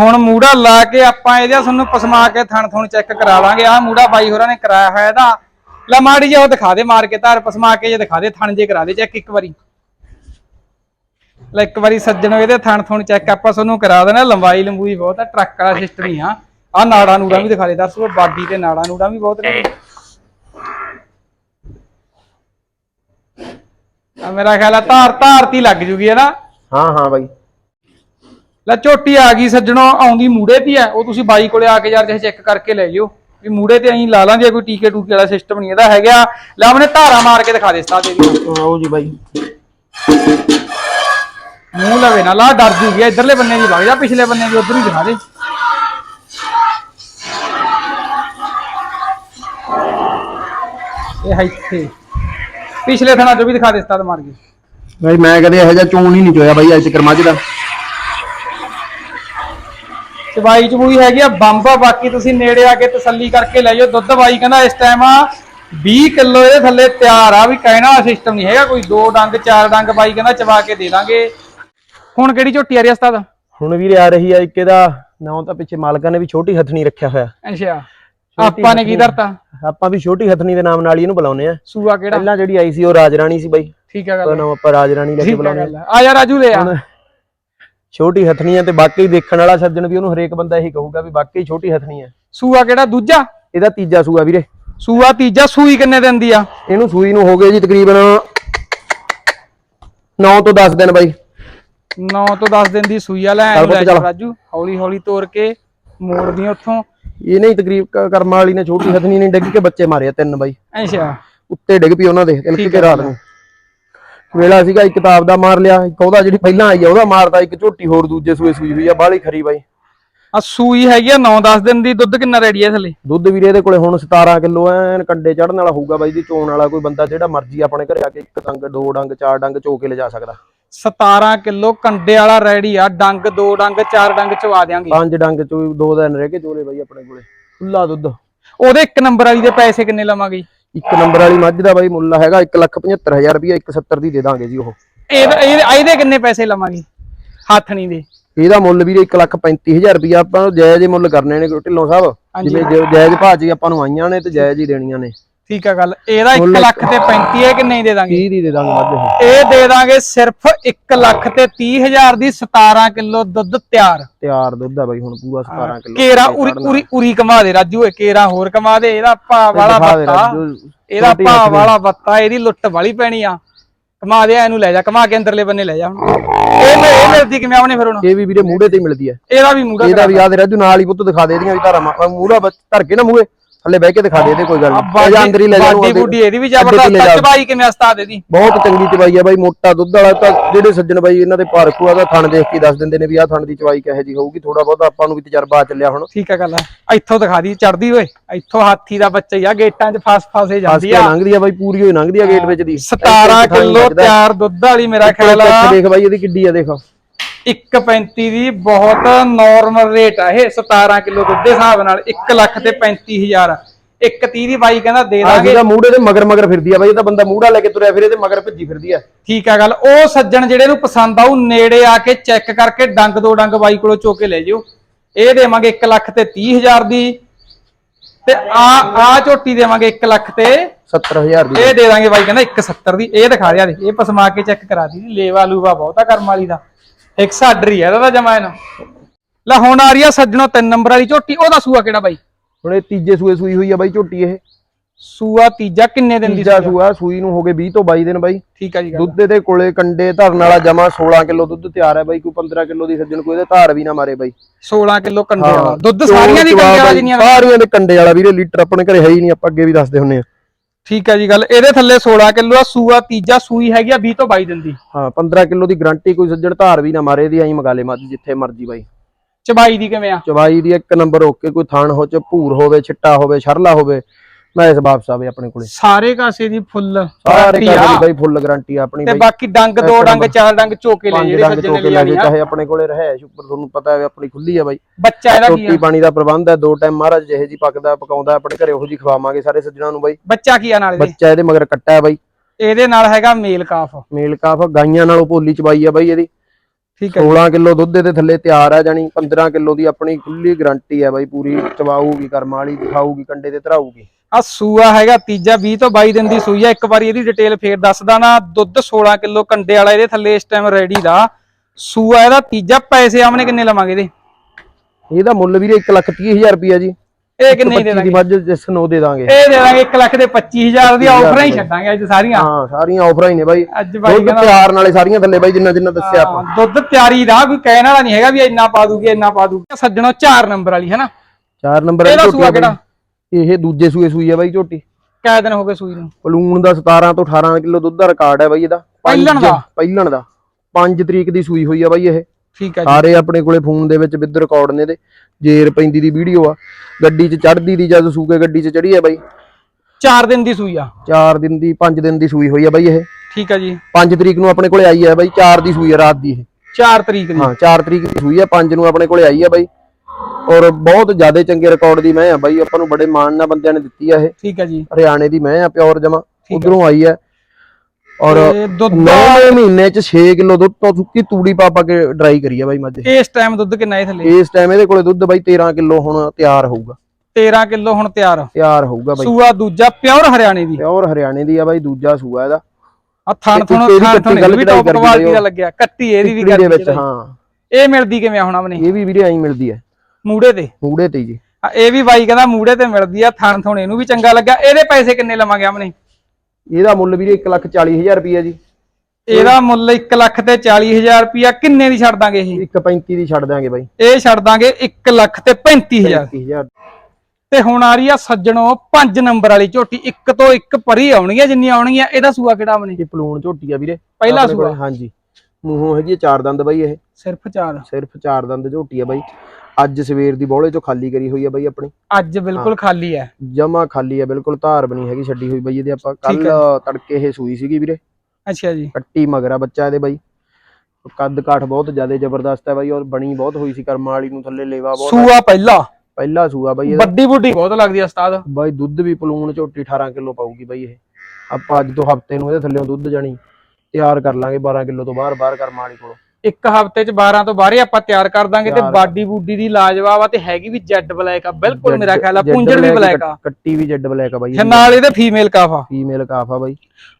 Speaker 1: ਹੁਣ ਮੂੜਾ ਲਾ ਕੇ ਆਪਾਂ ਇਹਦਾ ਤੁਹਾਨੂੰ ਪਸਮਾ ਕੇ ਥਣ ਥਣ ਚੈੱਕ ਕਰਾ ਦਾਂਗੇ ਆ ਮੂੜਾ ਬਾਈ ਹੋਰਾਂ ਨੇ ਕਰਾਇਆ ਹੋਇਆ ਇਹਦਾ। ਲੈ ਮਾੜੀ ਜਿਹਾ ਉਹ ਦਿਖਾ ਦੇ ਮਾਰ ਕੇ ਧਾਰ ਪਸਮਾ ਕੇ ਜੇ ਦਿਖਾ ਦੇ ਥਣ ਜੇ ਕਰਾ ਦੇ ਚੈੱਕ ਇੱਕ ਵਾਰੀ। ਲੈ ਇੱਕ ਵਾਰੀ ਸੱਜਣੋ ਇਹਦੇ ਥਣ ਥਣ ਚੈੱਕ ਆਪਾਂ ਤੁਹਾਨੂੰ ਕਰਾ ਦੇਣਾ। ਲੰਬਾਈ ਲੰਬੂਈ ਬਹੁਤ ਆ ਟਰੱਕ ਵਾਲਾ ਸਿਸਟਮ ਹੀ ਆ। ਆ ਨਾੜਾ ਨੂੜਾ ਵੀ ਦਿਖਾ ਦੇ ਦੱਸੋ ਬਾਡੀ ਤੇ ਨਾੜਾ ਨੂੜਾ ਵੀ ਬਹੁਤ ਨੇ। ਆ ਮੇਰਾ ਖਿਆਲ ਆ ਧਾਰ ਧਾਰਤੀ ਲੱਗ ਜੂਗੀ ਹੈ ਨਾ?
Speaker 2: ਹਾਂ ਹਾਂ ਬਾਈ।
Speaker 1: ਲੈ ਝੋਟੀ ਆ ਗਈ ਸੱਜਣੋ ਆਉਂਦੀ ਮੂੜੇ ਤੇ ਆ। ਉਹ ਤੁਸੀਂ ਬਾਈ ਕੋਲੇ ਆ ਕੇ ਯਾਰ ਜੇ ਚੈੱਕ ਕਰਕੇ ਲੈ ਜਿਓ ਵੀ ਮੂੜੇ ਤੇ ਅਸੀਂ ਲਾ ਲਾਂਗੇ ਕੋਈ ਟੀਕੇ ਟੂਕੇ ਵਾਲਾ ਸਿਸਟਮ ਨਹੀਂ ਇਹਦਾ ਹੈਗਾ। ਲੈ ਆਪਣੇ ਧਾਰਾ ਮਾਰ ਕੇ ਦਿਖਾ ਦੇ ਸਤਾ ਦੇ
Speaker 2: ਆਓ ਜੀ ਬਾਈ।
Speaker 1: ਮੂੰਹ ਲਵੇ ਨਾ ਲਾ ਡਰ ਜੂਗੀ ਇਧਰਲੇ ਬੰਨੇ ਦੀ ਵਗ ਜਾ ਪਿਛਲੇ ਬੰਨੇ ਦੀ ਉਧਰ ਹੀ ਦਿਖਾ ਦੇ। ਇਹ ਹੈ ਇੱਥੇ। ਪਿਛਲੇ ਥਣਾ ਤੋਂ ਵੀ ਦਿਖਾ ਦੇ ਸਤਾ ਮਾਰ ਕੇ।
Speaker 2: ਬਾਈ ਮੈਂ ਕਦੇ ਇਹੋ ਜਿਹਾ ਚੋਣ ਹੀ ਨਹੀਂ ਚੋਇਆ ਬਾਈ ਅੱਜ ਤੱਕ ਮੱਝ ਦਾ।
Speaker 1: ਚਵਾਈ ਚਬੂਈ ਹੈਗੀ ਆ ਬੰਬਾ ਬਾਕੀ ਤੁਸੀਂ ਨੇੜੇ ਆ ਕੇ ਤਸੱਲੀ ਕਰਕੇ ਲੈ ਜਾਓ। ਦੁੱਧ ਬਾਈ ਕਹਿੰਦਾ ਇਸ ਟਾਈਮ 20 ਕਿਲੋ ਇਹਦੇ ਥੱਲੇ ਤਿਆਰ ਆ ਵੀ ਕਹਿਣਾ ਸਿਸਟਮ ਨਹੀਂ ਹੈਗਾ ਕੋਈ ਦੋ ਡੰਗ ਚਾਰ ਡੰਗ ਬਾਈ ਕਹਿੰਦਾ ਚਵਾ ਕੇ ਦੇ ਦਾਂਗੇ। ਹੁਣ ਕਿਹੜੀ ਝੋਟੀ ਆ ਰਹੀ ਆ ਉਸਤਾਦ?
Speaker 2: ਹੁਣ ਵੀਰੇ ਆ ਰਹੀ ਆ ਇੱਕ ਇਹਦਾ ਨਾਂ ਤਾਂ ਪਿੱਛੇ ਮਾਲਕਾਂ ਨੇ ਵੀ ਛੋਟੀ ਹਥਣੀ ਰੱਖਿਆ ਹੋਇਆ।
Speaker 1: ਅੱਛਾ ਆਪਾਂ ਨੇ ਕੀ ਧਰਤਾ?
Speaker 2: ਆਪਾਂ ਵੀ ਛੋਟੀ ਹਥਣੀ ਦੇ ਨਾਮ ਨਾਲ ਹੀ ਇਹਨੂੰ ਬੁਲਾਉਂਦੇ ਆ।
Speaker 1: ਸੂਆ ਕਿਹੜਾ?
Speaker 2: ਪਹਿਲਾਂ ਜਿਹੜੀ ਆਈ ਸੀ ਉਹ ਰਾਜ ਰਾਣੀ ਸੀ ਬਾਈ।
Speaker 1: ਠੀਕ ਆ ਗੱਲ।
Speaker 2: ਨਾਮ ਆਪਾਂ ਰਾਜ ਰਾਣੀ ਲੈ ਕੇ
Speaker 1: ਆ
Speaker 2: ਬੁਲਾਉਂਦੇ
Speaker 1: ਗੱਲ। ਆ ਜਾ ਰਾਜੂ ਲੈ ਆ।
Speaker 2: ਛੋਟੀ ਹਥਣੀ ਆ ਤੇ ਬਾਕੀ ਦੇਖਣ ਵਾਲਾ ਸੱਜਣ ਵੀ ਉਹਨੂੰ ਹਰੇਕ ਬੰਦਾ ਇਹੀ ਕਹੂਗਾ ਵੀ ਵਾਕਈ ਛੋਟੀ ਹਥਣੀ ਆ।
Speaker 1: ਸੂਆ ਕਿਹੜਾ? ਦੂਜਾ?
Speaker 2: ਇਹਦਾ ਤੀਜਾ ਸੂਆ ਵੀਰੇ।
Speaker 1: ਸੂਆ ਤੀਜਾ ਸੂਈ ਕਿੰਨੇ ਦਿਨ ਦੀ ਆ?
Speaker 2: ਇਹਨੂੰ ਸੂਈ ਨੂੰ ਹੋ ਗਏ ਜੀ ਤਕਰੀਬਨ 9 ਤੋਂ 10 ਦਿਨ ਬਾਈ।
Speaker 1: 9 ਤੋਂ 10 ਦਿਨ ਦੀ ਸੂਈ ਆ ਲੈ ਇਹਨੂੰ ਲੈ ਜਾ। ਰਾਜੂ ਹੌਲੀ ਹੌਲੀ ਤੋਰ ਕੇ ਮੋੜਦੀ ਉੱਥੋਂ।
Speaker 2: ਇਹ ਨਹੀਂ ਤਕਰੀਬ ਕਰਮਾਂ ਵਾਲੀ ਨੇ ਛੋਟੀ ਹਥਨੀ ਨੇ ਡਿੱਗ ਕੇ ਬੱਚੇ ਮਾਰੇ ਤਿੰਨ ਬਾਈ।
Speaker 1: ਅੱਛਾ।
Speaker 2: ਉੱਤੇ ਡਿੱਗ ਪਈ ਉਹਨਾਂ ਦੇ ਤਿਲਕ ਕੇ ਰਾਤ ਨੂੰ। ਵੇਲਾ ਸੀਗਾ ਇੱਕ ਕਿਤਾਬ ਦਾ ਮਾਰ ਲਿਆ ਇੱਕ ਉਹਦਾ ਜਿਹੜੀ ਪਹਿਲਾਂ ਆਈ ਆ ਉਹਦਾ ਮਾਰਦਾ ਇੱਕ ਝੋਟੀ ਹੋਰ ਦੂਜੇ ਸੂਏ ਸੂਈ ਹੋਈ ਆ ਬਾਹਲੀ ਖਰੀ ਬਾਈ।
Speaker 1: ਆ ਸੂਈ ਹੈਗੀ ਆ 9-10 ਦਿਨ ਦੀ ਦੁੱਧ ਕਿੰਨਾ ਰੈਡੀ ਆ ਥੱਲੇ
Speaker 2: ਦੁੱਧ ਵੀਰੇ ਇਹਦੇ ਕੋਲੇ ਹੁਣ 17 ਕਿਲੋ ਐਨ ਕੰਡੇ ਚੜਨ ਵਾਲਾ ਹੋਊਗਾ ਬਾਈ ਦੀ ਚੋਣ ਵਾਲਾ ਕੋਈ ਬੰਦਾ ਜਿਹੜਾ ਮਰਜ਼ੀ ਆਪਣੇ ਘਰੇ ਆ ਕੇ ਇੱਕ ਡੰਗ ਦੋ ਡੰਗ ਚਾਰ ਡੰਗ ਚੋ ਕੇ ਲਿਜਾ ਸਕਦਾ।
Speaker 1: 17 ਕਿਲੋ ਕੰਡੇ ਵਾਲਾ ਰੈਡੀ ਆ ਡੰਗ ਦੋ ਡੰਗ ਚਾਰ ਡੰਗ ਚਵਾ ਦਿਆਂਗੇ।
Speaker 2: ਪੰਜ ਡੰਗ ਚੋ ਦੋ ਦਿਨ ਰਹਿ ਕੇ ਚੋਲੇ ਬਾਈ ਆਪਣੇ ਕੋਲੇ। ਖੁੱਲਾ ਦੁੱਧ।
Speaker 1: ਉਹਦੇ ਇੱਕ ਨੰਬਰ ਵਾਲੀ ਦੇ ਪੈਸੇ ਕਿੰਨੇ ਲਵਾਂਗੇ?
Speaker 2: ਇੱਕ ਨੰਬਰ ਵਾਲੀ ਮੱਝ ਦਾ ਬਾਈ ਮੁੱਲ ਹੈਗਾ 175000 ਰੁਪਏ 170 ਦੀ ਦੇ ਦਾਂਗੇ ਜੀ ਉਹ।
Speaker 1: ਇਹਦੇ ਕਿੰਨੇ ਪੈਸੇ ਲਵਾਂਗੇ? ਹੱਥਣੀ ਦੇ।
Speaker 2: ਇਹਦਾ ਮੁੱਲ ਵੀਰੇ 135000 ਰੁਪਏ ਆਪਾਂ ਨੂੰ ਜਾਇਜ਼ ਮੁੱਲ ਕਰਨੇ ਨੇ ਢਿੱਲੋਂ ਸਾਹਿਬ। ਜਿਵੇਂ ਜਾਇਜ਼ ਭਾਅ ਹੀ ਆਪਾਂ ਨੂੰ ਆਈਆਂ ਨੇ ਤੇ ਜਾਇਜ਼ ਹੀ ਦੇਣੀਆਂ ਨੇ।
Speaker 1: ਠੀਕ ਆ ਗੱਲ। ਇਹਦਾ 1
Speaker 2: ਮੁੱਲ-
Speaker 1: ਲੱਖ ਤੇ 35 ਹੈ ਕਿ ਨਹੀਂ ਦੇ ਦਾਂਗੇ?
Speaker 2: 30 ਦੀ ਦੇ ਦਾਂਗੇ ਮੱਝ ਇਹ।
Speaker 1: ਇਹ ਦੇ ਦਾਂਗੇ ਸਿਰਫ 1 ਲੱਖ ਤੇ 30 ਹਜ਼ਾਰ ਦੀ 17 ਕਿਲੋ ਦੁੱਧ ਤਿਆਰ।
Speaker 2: ਤਿਆਰ ਦੁੱਧ ਆ ਬਾਈ ਹੁਣ ਪੂਰਾ 17 ਕਿਲੋ
Speaker 1: ਕੇਰਾ ਉਰੀ ਉਰੀ ਉਰੀ ਕਮਾ ਦੇ ਰਾਜੂ ਇਹ ਕੇਰਾ ਹੋਰ ਕਮਾ ਦੇ ਇਹਦਾ ਭਾ ਵਾਲਾ ਬੱਤਾ। ਇਹਦਾ ਭਾ ਵਾਲਾ ਬੱਤਾ ਇਹਦੀ ਲੁੱਟ ਵਾਲੀ ਪੈਣੀ ਆ। ਕਮਾ ਦੇ ਇਹਨੂੰ ਲੈ ਜਾ ਕਮਾ ਕੇ ਅੰਦਰਲੇ ਬੰਨੇ ਲੈ ਜਾ ਹੁਣ। ਇਹ ਇਹ ਮਿਲਦੀ ਕਿਵੇਂ ਆਉਣੇ ਫਿਰ ਹੁਣ?
Speaker 2: ਇਹ ਵੀ ਵੀਰੇ ਮੂੜੇ ਤੇ ਮਿਲਦੀ ਹੈ
Speaker 1: ਇਹਦਾ ਵੀ ਮੂੜਾ
Speaker 2: ਇਹਦਾ ਵੀ ਯਾਦ ਰਾਜੂ ਨਾਲ ਹੀ ਪੁੱਤ ਦਿਖਾ ਦੇ ਇਹਦੀਆਂ ਵੀ ਧਾਰਾ। ਮੂੜਾ ਧਰ ਕੇ ਨਾ ਮੂਹਰੇ। ਥੱਲੇ ਬਹਿ ਕੇ ਦਿਖਾ ਦੇ ਇਹਦੇ ਕੋਈ ਗੱਲ ਨਹੀਂ। ਜਾਂ ਅੰਦਰ ਹੀ ਲੈ ਜਾਣੂ
Speaker 1: ਬਾਡੀ ਬੁੱਡੀ ਇਹਦੀ ਵੀ ਜ਼ਬਰਦਸਤ ਚਬਾਈ ਕਿਵੇਂ ਉਸਤਾਦ ਇਹਦੀ?
Speaker 2: ਬਹੁਤ ਚੰਗੀ ਚਵਾਈ ਆ ਬਾਈ ਮੋਟਾ ਦੁੱਧ ਵਾਲਾ ਤਾਂ ਜਿਹੜੇ ਸੱਜਣ ਬਾਈ ਇਹਨਾਂ ਦੇ ਪਾਰਕੂ ਆ ਦਾ ਥਣ ਦੇਖ ਕੇ ਦੱਸ ਦਿੰਦੇ ਨੇ ਵੀ ਆਹ ਥਣ ਦੀ ਚਵਾਈ ਕਿਹੋ ਜੀ ਹੋਊਗੀ ਥੋੜਾ ਬਹੁਤਾ ਆਪਾਂ ਨੂੰ ਵੀ ਤਜਰਬਾ ਚੱਲਿਆ ਹੁਣ।
Speaker 1: ਠੀਕ ਆ ਗੱਲ ਆ। ਇੱਥੋਂ ਦਿਖਾ ਦੀ ਚੜਦੀ ਓਏ। ਇੱਥੋਂ ਹਾਥੀ ਦਾ ਬੱਚਾ ਹੀ ਆ ਗੇਟਾਂ 'ਚ ਫਸ ਫਸੇ ਜਾਂਦੀ ਆ।
Speaker 2: ਲੰਘਦੀ ਆ ਬਾਈ ਪੂਰੀ ਹੋਈ ਲੰਘਦੀ ਆ ਗੇਟ ਵਿੱਚ ਦੀ।
Speaker 1: 17 ਕਿਲੋ ਤਿਆਰ ਦੁੱਧ ਵਾਲੀ ਮੇਰਾ ਖਿਆਲ ਆ।
Speaker 2: ਦੇਖ ਬਾਈ ਇਹਦੀ ਕਿੱਡੀ ਆ ਦੇਖ।
Speaker 1: 1.35 ਦੀ ਬਹੁਤ ਨਾਰਮਲ ਰੇਟ ਆ ਇਹ 17 ਕਿਲੋ ਦੁੱਧ ਦੇ ਹਿਸਾਬ ਨਾਲ 1 ਲੱਖ ਤੇ 35000 130 ਦੀ ਬਾਈ ਕਹਿੰਦਾ ਦੇ
Speaker 2: ਆ
Speaker 1: ਦਾਂਗੇ।
Speaker 2: ਜਿਹਦਾ ਮੂੜੇ ਦੇ ਮਗਰ ਮਗਰ ਫਿਰਦੀ ਆ ਬਾਈ ਇਹ ਤਾਂ ਬੰਦਾ ਮੂੜਾ ਲੈ ਕੇ ਤੁਰਿਆ ਫਿਰੇ ਤੇ ਮਗਰ ਭੱਜੀ ਫਿਰਦੀ ਆ।
Speaker 1: ਠੀਕ ਆ ਗੱਲ ਉਹ ਸੱਜਣ ਜਿਹੜੇ ਨੂੰ ਪਸੰਦ ਆਊ ਨੇੜੇ ਆ ਕੇ ਚੈੱਕ ਕਰਕੇ ਡੰਗ ਦੋ ਡੰਗ ਬਾਈ ਕੋਲੋਂ ਚੋ ਕੇ ਲੈ ਜਿਓ। ਇਹ ਦੇਵਾਂਗੇ 1 ਲੱਖ ਤੇ 30000 ਦੀ ਤੇ ਆ ਆ ਝੋਟੀ ਦੇਵਾਂਗੇ 1 ਲੱਖ ਤੇ
Speaker 2: 70000 ਦੀ।
Speaker 1: ਇਹ ਦੇ ਦਾਂਗੇ ਬਾਈ ਕਹਿੰਦਾ 170 ਦੀ ਇਹ ਦਿਖਾ ਦੇ ਇਹ ਪਸਮਾ ਕੇ ਚੈੱਕ ਕਰਾ ਦੀ ਲੇਵਾ ਲੂਵਾ ਬਹੁਤਾ ਕਰਮ ਵਾਲੀ ਦਾ। ਇੱਕ ਸਾਡਰ ਹੀ ਹੈ ਇਹਦਾ ਤਾਂ ਜਮਾ ਲੈ ਹੁਣ ਆ ਰਹੀ ਆ ਸੱਜਣੋ ਤਿੰਨ ਨੰਬਰ ਵਾਲੀ ਝੋਟੀ ਉਹਦਾ ਸੂਆ ਕਿਹੜਾ ਬਾਈ?
Speaker 2: ਹੁਣ ਇਹ ਤੀਜੇ ਸੂਏ ਸੂਈ ਹੋਈ ਆ ਬਾਈ ਝੋਟੀ ਇਹ।
Speaker 1: ਸੂਆ ਤੀਜਾ ਕਿੰਨੇ ਦਿਨ ਦੀ
Speaker 2: ਤੀਜਾ
Speaker 1: ਸੂਆ?
Speaker 2: ਸੂਈ ਨੂੰ ਹੋ ਗਏ 20 ਤੋਂ 22 ਦਿਨ ਬਾਈ।
Speaker 1: ਠੀਕ ਆ ਜੀ ਗੱਲ
Speaker 2: ਦੁੱਧ ਦੇ ਕੋਲੇ ਕੰਡੇ ਧਰਨ ਵਾਲਾ ਜਮਾ 16 ਕਿਲੋ ਦੁੱਧ ਤਿਆਰ ਹੈ ਬਾਈ ਕੋਈ 15 ਕਿਲੋ ਦੀ ਸੱਜਣ ਕੋਈ ਇਹਦੇ ਧਾਰ ਵੀ ਨਾ ਮਾਰੇ ਬਾਈ।
Speaker 1: 16 ਕਿਲੋ ਕੰਡੇ ਵਾਲਾ। ਦੁੱਧ ਸਾਰੀਆਂ ਦੀ ਕੰਡੇ ਵਾਲਾ ਜਿੰਨੀਆਂ
Speaker 2: ਸਾਰੀਆਂ ਦੇ ਕੰਡੇ ਵਾਲਾ ਵੀਰੇ ਲੀਟਰ ਆਪਣੇ ਘਰੇ ਹੈ ਹੀ ਨਹੀਂ ਆਪਾਂ ਅੱਗੇ ਵੀ ਦੱਸਦੇ ਹੁੰਨੇ ਆ।
Speaker 1: ਠੀਕ ਆ ਜੀ ਗੱਲ। ਇਹਦੇ ਥੱਲੇ 16 ਕਿਲੋ ਆ ਸੂਆ ਤੀਜਾ ਸੂਈ ਹੈਗੀ ਆ 20 ਤੋਂ 22 ਦਿਨ ਦੀ।
Speaker 2: ਹਾਂ 15 ਕਿਲੋ ਦੀ ਗਾਰੰਟੀ ਕੋਈ ਸੱਜਣ ਧਾਰ ਵੀ ਨਾ ਮਾਰੇ ਦੀ ਆਈ ਮਗਾਲੇ ਮੱਝ ਜਿੱਥੇ ਮਰਜ਼ੀ ਬਾਈ।
Speaker 1: ਚਬਾਈ ਦੀ ਕਿਵੇਂ ਆ?
Speaker 2: ਚਵਾਈ ਦੀ ਇੱਕ ਨੰਬਰ ਓਕੇ ਕੋਈ ਥਾਣ ਹੋ ਚ ਭੂਰ ਹੋਵੇ ਛਿੱਟਾ ਹੋਵੇ ਸ਼ਰਲਾ ਹੋਵੇ ਮੈਂ ਇਸ ਵਾਪਸ ਆਵੇ ਆਪਣੇ ਕੋਲੇ।
Speaker 1: ਸਾਰੇ ਕਾਸੇ ਦੀ ਫੁੱਲ ਗਰੰਟੀ
Speaker 2: ਕਾਸੇ ਬਾਈ ਫੁੱਲ ਗਾਰੰਟੀ ਆਪਣੀ
Speaker 1: ਤੇ ਬਾਕੀ ਡੰਗ ਦੋ ਡੰਗ ਚਾਰ ਡੰਗ ਚੋਕੇ ਲੈ ਜਿਹੜੇ ਸੱਜਣ ਨੇ ਲਿਆ
Speaker 2: ਚਾਹੇ ਆਪਣੇ ਕੋਲੇ ਰਹਿਸ਼ ਉੱਪਰ ਤੁਹਾਨੂੰ ਪਤਾ ਹੈ ਆਪਣੀ ਖੁੱਲੀ ਆ ਬਾਈ।
Speaker 1: ਬੱਚਾ ਇਹਦਾ ਕੀ
Speaker 2: ਰੋਟੀ ਪਾਣੀ ਦਾ ਪ੍ਰਬੰਧ ਹੈ ਦੋ ਟਾਈਮ ਮਹਾਰਾਜ ਜਿਹੇ ਜੀ ਪੱਕਦਾ ਪਕਾਉਂਦਾ ਆਪਣੇ ਘਰੇ ਉਹੋ ਜੀ ਖਵਾਵਾਂਗੇ ਸਾਰੇ ਸੱਜਣਾਂ ਨੂੰ ਬਾਈ।
Speaker 1: ਬੱਚਾ ਕੀ ਆ ਨਾਲ ਇਹਦੇ?
Speaker 2: ਬੱਚਾ ਇਹਦੇ ਮਗਰ ਕੱਟਾ ਹੈ ਬਾਈ।
Speaker 1: ਇਹਦੇ ਨਾਲ ਹੈਗਾ ਮੇਲ ਕਾਫ।
Speaker 2: ਮੇਲ ਕਾਫ ਗਾਈਆਂ ਨਾਲ ਪੋਲੀ ਚਬਾਈ ਆ ਬਾਈ ਇਹਦੀ।
Speaker 1: ਠੀਕ ਹੈ
Speaker 2: 16 ਕਿਲੋ ਦੁੱਧ ਦੇ ਥੱਲੇ ਤਿਆਰ ਆ ਜਾਣੀ 15 ਕਿਲੋ ਦੀ ਆਪਣੀ ਖੁੱਲੀ ਗਰੰਟੀ ਆ ਬਾਈ ਪੂਰੀ ਚਵਾਊਗੀ ਕਰਮ ਵਾਲੀ ਦਿਖਾਊਗੀ ਕੰਡੇ ਤੇ ਧਰਾਊਗੀ।
Speaker 1: ਆ ਸੂਆ ਹੈਗਾ ਤੀਜਾ 20 ਤੋਂ 22 ਦਿਨ ਦੀ ਸੂਈ ਆ। ਇੱਕ ਵਾਰੀ ਇਹਦੀ ਡਿਟੇਲ ਫੇਰ ਦੱਸਦਾ ਨਾ। ਦੁੱਧ 16 ਕਿਲੋ ਕੰਡੇ ਵਾਲਾ ਇਹਦੇ ਥੱਲੇ ਇਸ ਟਾਈਮ ਰੈਡੀ ਦਾ। ਸੂਆ ਇਹਦਾ ਤੀਜਾ ਪੈਸੇ ਆਮਨੇ ਕਿੰਨੇ ਲਵਾਂਗੇ ਇਹਦੇ?
Speaker 2: ਇਹਦਾ ਮੁੱਲ ਵੀਰੇ 1 ਲੱਖ 30 ਹਜ਼ਾਰ ਰੁਪਿਆ ਜੀ।
Speaker 1: ਇਹ ਕਿੰਨੇ ਦੀ ਦੇ
Speaker 2: 25 ਦੀ
Speaker 1: ਦਾਂਗੇ
Speaker 2: ਮੱਝ ਜਿਸ ਨੂੰ ਦੇ ਦਾਂਗੇ।
Speaker 1: ਇਹ ਦੇ ਦਾਂਗੇ 1 ਲੱਖ ਦੇ। 25000 ਦੀ ਆਫਰਾਂ ਹੀ ਛੱਡਾਂਗੇ ਅੱਜ ਸਾਰੀਆਂ।
Speaker 2: ਹਾਂ ਸਾਰੀਆਂ ਆਫਰਾਂ ਹੀ ਨੇ ਬਾਈ।
Speaker 1: ਅੱਜ ਬਾਈ
Speaker 2: ਦੁੱਧ ਤਿਆਰ ਨਾਲੇ ਸਾਰੀਆਂ ਥੱਲੇ ਬਾਈ ਜਿੰਨਾ ਜਿੰਨਾ ਦੱਸਿਆ ਆਪਾਂ।
Speaker 1: ਦੁੱਧ ਤਿਆਰੀ ਦਾ। ਕੋਈ ਕਹਿਣ ਵਾਲਾ ਨਹੀਂ ਹੈਗਾ ਵੀ ਇੰਨਾ ਪਾ ਦੂਗੀ ਇੰਨਾ ਪਾ ਦੂਗੀ। ਸੱਜਣੋ 4 ਨੰਬਰ ਵਾਲੀ ਹੈ ਨਾ?
Speaker 2: 4 ਨੰਬਰ
Speaker 1: ਇਹਦਾ
Speaker 2: ਵਾਲੀ
Speaker 1: ਸੂਆ
Speaker 2: ਬਾਈ।
Speaker 1: ਕਿਹੜਾ?
Speaker 2: ਇਹ ਦੂਜੇ ਸੂਏ ਸੂਈ ਆ ਬਾਈ ਝੋਟੀ।
Speaker 1: ਕਿੰਨੇ ਦਿਨ ਹੋ ਗਏ ਸੂਈ ਨੂੰ?
Speaker 2: ਪਲੂਣ ਦਾ 17 ਤੋਂ 18 ਕਿਲੋ ਦੁੱਧ ਦਾ ਰਿਕਾਰਡ ਹੈ ਬਾਈ ਇਹਦਾ।
Speaker 1: ਪਹਿਲਣ ਦਾ?
Speaker 2: ਪਹਿਲਣ ਦਾ। 5 ਤਰੀਕ ਦੀ ਸੂਈ ਹੋਈ ਆ ਬਾਈ ਇਹ।
Speaker 1: ਠੀਕ ਹੈ ਜੀ।
Speaker 2: ਸਾਰੇ ਆਪਣੇ ਕੋਲੇ ਫੋਨ ਦੇ ਵਿੱਚ ਵਿਦ ਰਿਕਾਰਡ ਨੇ ਇਹਦੇ। ਜੇਰ ਪੈਂਦੀ ਦੀ ਵੀਡੀਓ ਆ। ਗੱਡੀ 'ਚ ਚੜਦੀ ਦੀ ਜਦ ਸੂਕੇ ਗੱਡੀ 'ਚ ਚੜੀ ਆ ਬਾਈ।
Speaker 1: 4 ਦਿਨ ਦੀ ਸੂਈ ਆ?
Speaker 2: 4 ਦਿਨ ਦੀ 5 ਦਿਨ ਦੀ ਸੂਈ ਹੋਈ ਆ ਬਾਈ ਇਹ।
Speaker 1: ਠੀਕ ਹੈ ਜੀ।
Speaker 2: 5 ਤਰੀਕ ਨੂੰ ਆਪਣੇ ਕੋਲੇ ਆਈ ਆ ਬਾਈ 4 ਦੀ ਸੂਈ ਆ ਰਾਤ ਦੀ ਇਹ।
Speaker 1: 4 ਤਰੀਕ ਦੀ?
Speaker 2: ਹਾਂ 4 ਤਰੀਕ ਦੀ ਸੂਈ ਆ 5 ਨੂੰ ਆਪਣੇ ਕੋਲੇ ਆਈ ਆ ਬਾਈ। ਔਰ ਬਹੁਤ ਜ਼ਿਆਦਾ ਚੰਗੇ ਰਿਕਾਰਡ ਦੀ ਮੈਂ ਆ ਬਾਈ ਆਪਾਂ ਨੂੰ ਬੜੇ ਮਾਣ ਨਾਲ ਬੰਦਿਆਂ ਨੇ ਦਿੱਤੀ ਆ ਇਹ।
Speaker 1: ਠੀਕ ਹੈ ਜੀ।
Speaker 2: ਹਰਿਆਣੇ ਦੀ ਮੈਂ ਆ ਪਿਓਰ ਜਮਾ ਉਧਰੋਂ ਆਈ ਆ। ਔਰ
Speaker 1: ਤੇ ਦੁੱਧ
Speaker 2: 9 ਮਹੀਨੇ ਚ 6 ਕਿਲੋ ਦੁੱਧ ਤੋਂ ਸੁੱਕੀ ਤੂੜੀ ਪਾ ਪਾ ਕੇ ਡਰਾਈ ਕਰੀ ਆ ਬਾਈ ਮੱਝ
Speaker 1: ਇਸ ਟਾਈਮ ਦੁੱਧ ਕਿੰਨਾ ਇਹ ਥੱਲੇ?
Speaker 2: ਇਸ ਟਾਈਮ ਇਹਦੇ ਕੋਲੇ ਦੁੱਧ ਬਾਈ 13 ਕਿਲੋ ਹੁਣ ਤਿਆਰ ਹੋਊਗਾ।
Speaker 1: 13 ਕਿਲੋ ਹੁਣ ਤਿਆਰ।
Speaker 2: ਤਿਆਰ ਹੋਊਗਾ ਬਾਈ।
Speaker 1: ਸੂਆ ਦੂਜਾ ਪਿਓਰ ਹਰਿਆਣੇ ਦੀ।
Speaker 2: ਪਿਓਰ ਹਰਿਆਣੇ ਦੀ ਆ ਬਾਈ ਦੂਜਾ ਸੂਆ ਇਹਦਾ।
Speaker 1: ਆ ਥਣ ਥਣ ਥਣ
Speaker 2: ਕੱਟੀ
Speaker 1: ਥਣ ਵੀ ਟੌਪ ਕੁਆਲਿਟੀ ਦਾ। ਲੱਗਿਆ। ਕੱਟੀ ਇਹਦੀ ਵੀ
Speaker 2: ਵਿੱਚ ਹਾਂ।
Speaker 1: ਇਹ ਮਿਲਦੀ ਕਿਵੇਂ ਹੁਣ ਆਪਣੇ?
Speaker 2: ਇਹ ਵੀ ਵੀਰੇ ਐਂ ਮਿਲਦੀ ਹੈ।
Speaker 1: ਮੂੜੇ ਤੇ?
Speaker 2: ਮੂੜੇ ਤੇ ਜੀ।
Speaker 1: ਆ ਇਹ ਵੀ ਬਾਈ ਕਹਿੰਦਾ ਮੂੜੇ ਤੇ ਮਿਲਦੀ ਆ ਥਣ ਥਣ ਇਹਨੂੰ ਵੀ ਚੰਗਾ ਲੱਗਾ। ਇਹਦੇ ਪੈਸੇ ਕਿੰਨੇ ਲਵਾਂਗੇ ਆਮਨੇ
Speaker 2: ਇਹਦਾ ਮੁੱਲ ਵੀਰੇ 1 ਲੱਖ 40 ਹਜ਼ਾਰ ਰੁਪਈਆ ਜੀ।
Speaker 1: ਇਹਦਾ ਮੁੱਲ 1 ਲੱਖ ਤੇ 40000 ਰੁਪਿਆ ਕਿੰਨੇ ਦੀ ਛੱਡ ਦਾਂਗੇ ਇਹ?
Speaker 2: 135 ਦੀ ਛੱਡ ਦਿਆਂਗੇ ਬਾਈ।
Speaker 1: ਇਹ ਛੱਡ ਦਾਂਗੇ 1 ਲੱਖ ਤੇ 35000
Speaker 2: 35000
Speaker 1: ਤੇ ਹੁਣ ਆ ਰਹੀ ਆ ਸੱਜਣੋ 5 ਨੰਬਰ ਵਾਲੀ ਝੋਟੀ। ਇੱਕ ਤੋਂ ਇੱਕ ਪਰੀ ਆਉਣਗੀਆਂ ਜਿੰਨੀਆਂ ਆਉਣਗੀਆਂ ਇਹਦਾ ਸੂਆ ਕਿਹੜਾ ਬਣੇ
Speaker 2: ਇਹ ਪਲੂਣ ਝੋਟੀ ਆ ਵੀਰੇ।
Speaker 1: ਪਹਿਲਾ
Speaker 2: ਆਪਣੇ ਕੋਲੇ,
Speaker 1: ਸੂਆ।
Speaker 2: ਹਾਂਜੀ। ਮੂੰਹੋਂ ਹੈਗੀ ਆ ਚਾਰ ਦੰਦ ਬਾਈ ਇਹ।
Speaker 1: ਸਿਰਫ 4
Speaker 2: ਸਿਰਫ ਚਾਰ ਦੰਦ ਝੋਟੀ ਆ ਬਾਈ। ਅੱਜ ਸਵੇਰ ਦੀ ਬੋਲੇ ਚੋਂ ਖਾਲੀ ਕਰੀ ਹੋਈ ਆ ਬਾਈ ਆਪਣੀ।
Speaker 1: ਅੱਜ ਬਿਲਕੁਲ ਖਾਲੀ ਹੈ
Speaker 2: ਜਮਾ ਖਾਲੀ ਆ ਬਿਲਕੁਲ ਧਾਰ ਬਣੀ ਹੈਗੀ ਛੱਡੀ ਹੋਈ ਬਾਈ ਇਹਦੇ ਆਪਾਂ। ਕੱਲ
Speaker 1: ਹੈ
Speaker 2: ਤੜਕੇ ਇਹ ਸੂਈ ਸੀਗੀ ਵੀਰੇ।
Speaker 1: ਅੱਛਾ ਜੀ।
Speaker 2: ਕੱਟੀ ਮਗਰਾ ਬੱਚਾ ਇਹਦੇ ਬਾਈ। ਕੱਦ ਕਾਠ ਬਹੁਤ ਜ਼ਿਆਦਾ ਜ਼ਬਰਦਸਤ ਹੈ ਬਾਈ ਔਰ ਬਣੀ ਬਹੁਤ ਹੋਈ ਸੀ ਕਰਮਾਂ ਵਾਲੀ ਨੂੰ ਥੱਲੇ ਲੇਵਾ ਬਹੁਤ
Speaker 1: ਸੂਆ ਪਹਿਲਾ।
Speaker 2: ਪਹਿਲਾ ਸੂਆ ਬਾਈ ਇਹਦਾ।
Speaker 1: ਵੱਡੀ ਬੁੱਢੀ ਬਹੁਤ ਲੱਗਦੀ ਆ ਉਸਤਾਦ।
Speaker 2: ਬਾਈ ਦੁੱਧ ਵੀ ਪਲੂਣ ਝੋਟੀ 18 ਕਿਲੋ ਪਾਊਗੀ ਬਾਈ ਇਹ। ਆਪਾਂ ਅੱਜ ਤੋਂ ਹਫ਼ਤੇ ਨੂੰ ਇਹਦੇ ਥੱਲੇੋਂ ਦੁੱਧ ਜਾਣੀ। ਤਿਆਰ ਕਰ ਲਾਂਗੇ 12 ਕਿਲੋ ਤੋਂ ਬਾਹਰ ਬਾਹਰ ਕਰਮਾਂ ਵਾਲੀ ਕੋਲੋਂ।
Speaker 1: ਇੱਕ ਹਫ਼ਤੇ ਚ 12 ਤੋਂ ਬਾਹਰੇ ਆਪਾਂ ਤਿਆਰ ਕਰ ਦਾਂਗੇ ਤੇ। ਬਾਡੀ ਬੂਡੀ ਦੀ ਲਾਜਵਾਬ ਆ ਤੇ ਹੈਗੀ ਵੀ ਜੈਡ ਬਲੈਕ ਆ। ਬਿਲਕੁਲ ਮੇਰਾ ਖਿਆਲ ਆ ਪੁੰਜੜ ਵੀ ਬਲੈਕ ਆ।
Speaker 2: ਕੱਟੀ ਵੀ ਜੈਡ ਬਲੈਕ ਆ ਬਾਈ
Speaker 1: ਤੇ ਨਾਲ ਇਹਦੇ ਫੀਮੇਲ ਕਾਫਾ
Speaker 2: ਫੀਮੇਲ ਕਾਫ ਆ ਬਾਈ।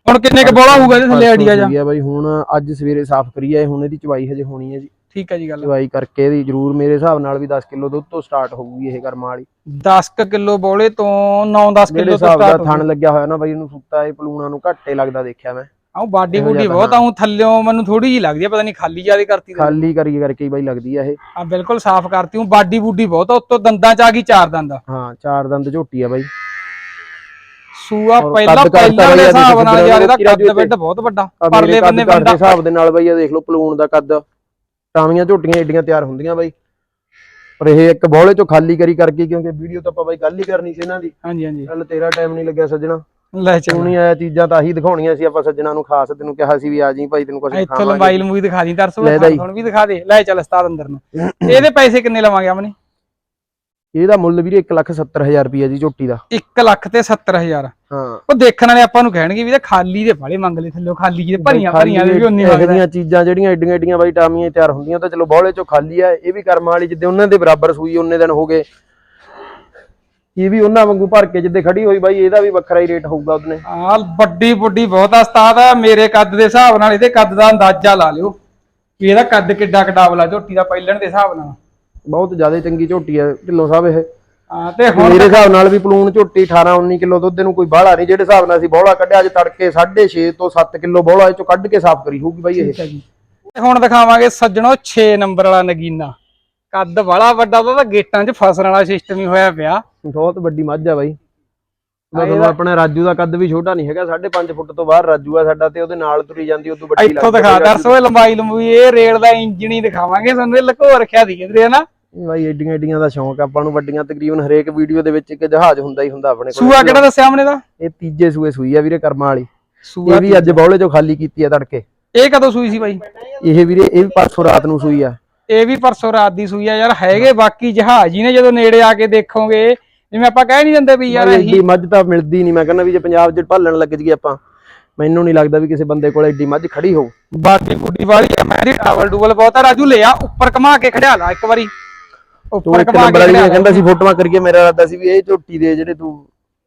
Speaker 1: ਹੁਣ ਕਿੰਨੇ ਕ ਬੋਲਾ ਹੋਊਗਾ ਇਹਦੇ ਥੱਲੇ ਆਈਡੀਆ ਜਾ
Speaker 2: ਆ ਬਾਈ ਹੁਣ ਅੱਜ ਸਵੇਰੇ ਸਾਫ਼ ਕਰੀ ਆ ਇਹ, ਹੁਣ ਇਹਦੀ ਚਵਾਈ ਹਜੇ ਹੋਣੀ ਹੈ ਜੀ।
Speaker 1: ਠੀਕ ਹੈ ਜੀ ਗੱਲ।
Speaker 2: ਚਵਾਈ ਕਰਕੇ ਇਹਦੀ ਜ਼ਰੂਰ ਮੇਰੇ ਹਿਸਾਬ ਨਾਲ ਵੀ 10 ਕਿਲੋ ਦੁੱਧ ਤੋਂ ਸਟਾਰਟ ਹੋਊਗੀ ਇਹ ਕਰਮਾਂ ਵਾਲੀ।
Speaker 1: 10 ਕਿਲੋ ਬੋਲੇ ਤੋਂ 9-10
Speaker 2: ਜਿਹੜੇ
Speaker 1: ਕਿਲੋ ਤੋਂ ਸਟਾਰਟ
Speaker 2: ਥਣ ਲੱਗਿਆ ਹੋਇਆ ਨਾ ਬਾਈ ਇਹਨੂੰ ਸੁੱਤਾ ਇਹ ਪਲੂਣਾ ਨੂੰ ਘੱਟੇ ਲੱਗਦਾ ਦੇਖਿਆ ਮੈਂ।
Speaker 1: ਆਉ ਬਾਡੀ ਬੂਡੀ ਬਹੁਤ ਆਉ ਥੱਲਿਓਂ ਮੈਨੂੰ ਥੋੜੀ ਜੀ ਲੱਗਦੀ ਆ ਪਤਾ ਨਹੀਂ ਖਾਲੀ ਜ਼ਿਆਦਾ ਕਰਤੀ।
Speaker 2: ਖਾਲੀ ਕਰੀ ਕਰਕੇ ਹੀ ਬਾਈ ਲੱਗਦੀ ਆ ਇਹ।
Speaker 1: ਆ ਬਿਲਕੁਲ ਸਾਫ਼ ਕਰਤੀ ਹੂੰ ਬਾਡੀ ਬੂਡੀ ਬਹੁਤ ਆ ਉੱਤੋਂ ਦੰਦਾਂ ਚ ਆ ਗਈ ਚਾਰ ਦੰਦ।
Speaker 2: ਹਾਂ ਚਾਰ ਦੰਦ ਝੋਟੀ ਆ ਬਾਈ।
Speaker 1: ਸੂਆ ਪਹਿਲਾਂ ਪਹਿਲਾਂ ਦੇ ਹਿਸਾਬ ਨਾਲ ਯਾਰ ਇਹਦਾ ਕੱਦ ਵੱਡ ਬਹੁਤ ਵੱਡਾ
Speaker 2: ਆ
Speaker 1: ਪਰਲੇ ਬੰਨੇ ਬੰਦਾ
Speaker 2: ਹਿਸਾਬ ਦੇ ਨਾਲ ਬਾਈ ਇਹ ਦੇਖ ਲਓ ਪਲੂਣ ਦਾ ਕੱਦ। ਟਾਵੀਆਂ ਝੋਟੀਆਂ ਏਡੀਆਂ ਤਿਆਰ ਹੁੰਦੀਆਂ ਬਾਈ। ਪਰ ਇਹ ਇੱਕ ਬੋਲੇ ਚੋਂ ਖਾਲੀ ਕਰੀ ਕਰਕੇ ਕਿਉਂਕਿ ਵੀਡੀਓ ਤਾਂ ਆਪਾਂ ਬਾਈ ਕੱਲ ਹੀ ਕਰਨੀ ਸੀ ਇਹਨਾਂ ਦੀ।
Speaker 1: ਹਾਂਜੀ ਹਾਂਜੀ।
Speaker 2: ਕੱਲ ਤੇਰਾ ਟਾਈਮ ਨਹੀਂ ਲੱਗਿਆ ਸੱਜਣਾ।
Speaker 1: ਲੈ ਚੱਲ।
Speaker 2: ਹੁਣੀ ਆਇਆ ਚੀਜ਼ਾਂ ਤਾਂ ਆਹੀ ਦਿਖਾਉਣੀਆਂ ਸੀ ਆਪਾਂ ਸੱਜਣਾ ਨੂੰ ਖਾਸ ਤੈਨੂੰ ਕਿਹਾ ਸੀ ਵੀ ਆ ਜੀ ਭਾਈ ਤੈਨੂੰ ਕੁਝ
Speaker 1: ਇੱਥੋਂ ਮੋਬਾਈਲ ਮੂਵੀ ਦਿਖਾ ਦੀ ਤਰਸ
Speaker 2: ਲੈ।
Speaker 1: ਹੁਣ ਵੀ ਦਿਖਾ ਦੇ। ਲੈ ਚੱਲ ਉਸਤਾਦ ਅੰਦਰ ਨੂੰ। ਇਹਦੇ ਪੈਸੇ ਕਿੰਨੇ ਲਵਾਂਗੇ ਆਮਨੇ
Speaker 2: ਇਹਦਾ ਮੁੱਲ ਵੀਰੇ 170000 ਰੁਪਏ ਜੀ ਝੋਟੀ ਦਾ।
Speaker 1: 1 ਲੱਖ ਤੇ 70000
Speaker 2: ਹਾਂ।
Speaker 1: ਉਹ ਦੇਖਣ ਵਾਲੇ ਆਪਾਂ ਨੂੰ ਕਹਿਣਗੇ ਵੀ ਇਹ ਖਾਲੀ ਦੇ ਬਾਲੇ ਮੰਗ ਲੈ ਥੱਲੇ ਖਾਲੀ ਜਿਹੇ ਭਰੀਆਂ ਭਰੀਆਂ ਦੇ ਵੀ ਉਨੀ
Speaker 2: ਇਹੋ
Speaker 1: ਮੰਗਦਾ।
Speaker 2: ਜਿਹੀਆਂ ਚੀਜ਼ਾਂ ਜਿਹੜੀਆਂ ਏਡੀਆਂ ਏਡੀਆਂ ਬਾਈ ਟਾਮੀਆਂ ਹੀ ਤਿਆਰ ਹੁੰਦੀਆਂ ਤਾਂ ਚਲੋ ਬੋਲੇ ਚੋਂ ਖਾਲੀ ਆ ਇਹ ਵੀ ਕਰਮਾਂ ਵਾਲੀ ਜਿੱਦੇ ਉਹਨਾਂ ਦੇ ਬਰਾਬਰ ਸੂਈ ਉਹਨੇ ਦਿਨ ਹੋ ਗਏ। ਇਹ ਵੀ ਉਹਨਾਂ ਵਾਂਗੂ ਭਰ ਕੇ ਜਿੱਦੇ ਖੜੀ ਹੋਈ ਬਾਈ ਇਹਦਾ ਵੀ ਵੱਖਰਾ ਹੀ ਰੇਟ ਹੋਊਗਾ ਉਹਨੇ
Speaker 1: ਆ ਵੱਡੀ ਵੱਡੀ ਬਹੁਤ ਉਸਤਾਦ ਆ ਮੇਰੇ ਕੱਦ ਦੇ ਹਿਸਾਬ ਨਾਲ ਇਹਦੇ ਕੱਦ ਦਾ ਅੰਦਾਜ਼ਾ ਲਾ ਲਿਓ। ਵੀ ਇਹਦਾ ਕੱਦ ਕਿੱਡਾ ਕਡਾਵਲਾ ਝੋਟੀ ਦਾ ਪਹਿਲਣ ਦੇ ਹਿਸਾਬ ਨਾਲ।
Speaker 2: ਬਹੁਤ ਜ਼ਿਆਦਾ ਚੰਗੀ ਝੋਟੀ ਆ ਢਿੱਲੋਂ ਸਾਹਿਬ ਇਹ।
Speaker 1: ਹਾਂ ਤੇ ਹੁਣ
Speaker 2: ਮੇਰੇ ਹਿਸਾਬ ਨਾਲ ਵੀ ਪਲੂਣ ਝੋਟੀ 18 19 ਕਿਲੋ ਦੁੱਧ ਨੂੰ ਕੋਈ ਬਾਹਲਾ ਨਹੀਂ ਜਿਹੜੇ ਹਿਸਾਬ ਨਾਲ ਅਸੀਂ ਬੋਲਾ ਕੱਢਿਆ ਅੱਜ ਤੜਕੇ 6.5 ਤੋਂ 7 ਕਿਲੋ ਬੋਲਾ ਇਹ ਚੋਂ ਕੱਢ ਕੇ ਸਾਫ਼ ਕਰੀ ਹੋਊਗੀ ਬਾਈ ਇਹ।
Speaker 1: ਹੈ ਹੁਣ ਦਿਖਾਵਾਂਗੇ ਸੱਜਣੋ 6 ਨੰਬਰ ਵਾਲਾ ਨਗੀਨਾ। ਕੱਦ ਵਾਲਾ ਵੱਡਾ ਉਹਦਾ ਤਾਂ ਗੇਟਾਂ 'ਚ ਫਸਣ ਵਾਲਾ ਸਿਸਟਮ ਹੀ ਹੋਇਆ ਪਿਆ।
Speaker 2: ਬਹੁਤ ਵੱਡੀ ਮੱਝ ਆ ਬਾਈ। ਮਤਲਬ ਆਪਣਾ ਰਾਜੂ ਦਾ ਕੱਦ ਵੀ ਛੋਟਾ ਨਹੀਂ ਹੈਗਾ 5.5 ਫੁੱਟ ਤੋਂ ਬਾਹਰ ਰਾਜੂ ਆ ਸਾਡਾ ਤੇ ਉਹਦੇ ਨਾਲ ਤੁਰੀ ਜਾਂਦੀ ਉਦੋਂ ਵੱਡੀ
Speaker 1: ਇੱਥੋਂ ਦਿਖਾ ਦਰਸੋ ਇਹ ਲੰਬਾਈ ਲੰਬੂਈ ਇਹ ਰੇਲ ਦਾ ਇੰਜਣ ਹੀ ਦਿਖਾਵਾਂਗੇ ਸਾਨੂੰ ਇਹ ਲਕੋ ਰੱਖਿਆ ਦੀ ਕਿਧਰੇ ਨਾ
Speaker 2: ਬਾਈ ਏਡੀਆਂ ਏਡੀਆਂ ਦਾ ਸ਼ੌਂਕ ਆਪਾਂ ਨੂੰ ਵੱਡੀਆਂ ਤਕਰੀਬਨ ਹਰੇਕ ਵੀਡੀਓ ਦੇ ਵਿੱਚ ਇੱਕ ਜਹਾਜ਼ ਹੁੰਦਾ ਹੀ ਹੁੰਦਾ ਆਪਣੇ ਕੋਲ।
Speaker 1: ਸੂਆ ਕਿਹੜਾ ਦੱਸਿਆ ਆਮਨੇ ਦਾ?
Speaker 2: ਇਹ ਤੀਜੇ ਸੂਏ ਸੂਈ ਆ ਵੀਰੇ ਕਰਮਾਂ ਵਾਲੀ।
Speaker 1: ਸੂਆ
Speaker 2: ਇਹ ਵੀ ਅੱਜ ਬੌਲੇ ਚੋਂ ਖਾਲੀ ਕੀਤੀ ਆ ਤੜਕੇ।
Speaker 1: ਇਹ ਕਦੋਂ ਸੂਈ ਸੀ ਬਾਈ?
Speaker 2: ਇਹ ਵੀਰੇ ਇਹ ਵੀ ਪਰਸੋਂ ਰਾਤ ਨੂੰ ਸੂਈ ਆ।
Speaker 1: ਇਹ ਵੀ ਪਰਸੋਂ ਰਾਤ ਦੀ ਸੂਈ ਆ ਯਾਰ ਹੈਗੇ ਬਾਕੀ ਜਹਾਜ਼ ਹੀ ਨੇ ਜਦੋਂ ਨੇੜੇ ਆ ਕੇ ਦੇਖੋਗੇ ਜਿਵੇਂ ਆਪਾਂ ਕਹਿ ਨਹੀਂ ਦਿੰਦੇ ਵੀ ਯਾਰ ਇਹੀ
Speaker 2: ਮੱਝ ਤਾਂ ਮਿਲਦੀ ਨਹੀਂ ਮੈਂ ਕਹਿੰਦਾ ਵੀ ਜੇ ਪੰਜਾਬ 'ਚ ਭਾਲਣ ਲੱਗ ਜੀਏ ਆਪਾਂ ਮੈਨੂੰ ਨਹੀਂ ਲੱਗਦਾ ਵੀ ਕਿਸੇ ਬੰਦੇ ਕੋਲ ਏਡੀ ਮੱਝ ਖੜੀ ਹੋਊ।
Speaker 1: ਬਾਕੀ ਬੁੱਢੀ ਵਾਲੀ ਆ ਮੈਂ ਦੀ ਟਾਵਲ ਡੂਵਲ ਬਹੁਤ ਆ ਰਾਜੂ ਲਿਆ ਉੱਪਰ ਘਮਾ ਕੇ ਖੜਿਆ ਲਾ ਇੱਕ ਵਾਰੀ। ਉੱਪਰ ਘਮਾ ਕੇ ਖੜਿਆ।
Speaker 2: ਕਹਿੰਦਾ ਸੀ ਫੋਟੋਆਂ ਕਰੀਏ ਮੇਰਾ ਇਰਾਦਾ ਸੀ ਵੀ ਇਹ ਝੋਟੀ ਦੇ ਜਿਹੜੇ ਤੂੰ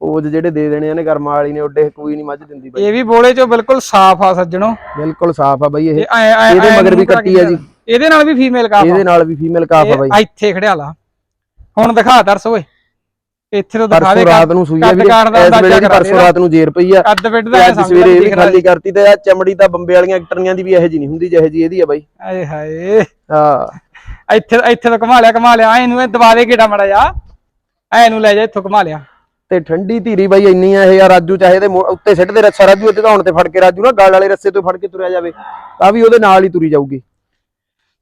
Speaker 2: ਉਹ ਜਿਹੜੇ ਦੇ ਦੇਣੇ ਆ ਨੇ ਕਰਮਾਂ ਵਾਲੀ ਨੇ ਓਡੇ ਕੋਈ ਨਹੀਂ ਮੱਝ ਦਿੰਦੀ ਬਾਈ।
Speaker 1: ਇਹ ਵੀ ਬੋਲੇ ਚੋਂ ਬਿਲਕੁਲ ਸਾਫ਼ ਆ ਸੱਜਣੋ।
Speaker 2: ਬਿਲਕੁਲ ਸਾਫ਼ ਆ ਬਾਈ ਇਹ ਇਹਦੇ ਮਗਰ ਵੀ ਕੱਟੀ ਆ। ਜੀ।
Speaker 1: ਇਹਦੇ ਨਾਲ ਵੀ ਫੀਮੇਲ ਕਾਫ
Speaker 2: ਇਹਦੇ ਨਾਲ ਵੀ ਫੀਮੇਲ ਕਾਫ ਆ ਬਾਈ।
Speaker 1: ਇੱਥੇ ਖੜਿਆ ਲਾ ਹੁਣ ਦਿਖਾ ਦਰਸ ਓਏ। ਇੱਥੇ ਤੋਂ ਦਿਖਾ ਦੇ
Speaker 2: ਰਾਤ ਨੂੰ ਸੂਈ ਆ
Speaker 1: ਦਾ
Speaker 2: ਇਸ ਵੇਲੇ ਦੀ ਪਰਸੋਂ ਰਾਤ ਨੂੰ ਜੇਰ ਪਈ ਆ।
Speaker 1: ਬਿੱਡ
Speaker 2: ਤੇ
Speaker 1: ਦਾ
Speaker 2: ਅੱਜ ਸਵੇਰੇ ਇਹ ਵੀ ਖਾਲੀ ਕਰਤੀ ਤੇ ਆ ਚਮੜੀ ਤਾਂ ਬੰਬੇ ਵਾਲੀਆਂ ਐਕਟਰੀਆਂ ਦੀ ਵੀ ਇਹੋ ਜੀ ਨਹੀਂ ਹੁੰਦੀ ਜਿਹੇ ਜੀ ਇਹਦੀ ਆ ਬਾਈ।
Speaker 1: ਆਏ ਹਾਏ।
Speaker 2: ਹਾਂ।
Speaker 1: ਇੱਥੇ ਇੱਥੇ ਤੋਂ ਘਮਾ ਲਿਆ ਘਮਾ ਲਿਆ। ਇਹਨੂੰ ਇਹ ਦਬਾ ਦੇ ਗੇੜਾ ਮੜਾ ਜਾ ਐ ਨੂੰ ਲੈ ਜਾ ਇੱਥੋਂ ਘਮਾ ਲਿਆ।
Speaker 2: ਤੇ ਠੰਡੀ ਧੀਰੀ ਬਾਈ ਇੰਨੀ ਆ ਇਹ ਯਾਰ ਰਾਜੂ ਚਾਹੇ ਤੇ ਉੱਤੇ ਸਿੱਟ ਦੇ ਰੱਸਾ ਰਾਜੂ ਉੱਤੇ ਧੌਣ ਤੇ ਫੜ ਕੇ ਰਾਜੂ ਨਾ ਗਲ ਵਾਲੇ ਰੱਸੇ ਤੋਂ ਫੜ ਕੇ ਤੁਰਿਆ ਜਾਵੇ। ਤਾਂ ਵੀ ਉਹਦੇ ਨਾਲ ਹੀ ਤੁਰੀ ਜਾਊਗੀ।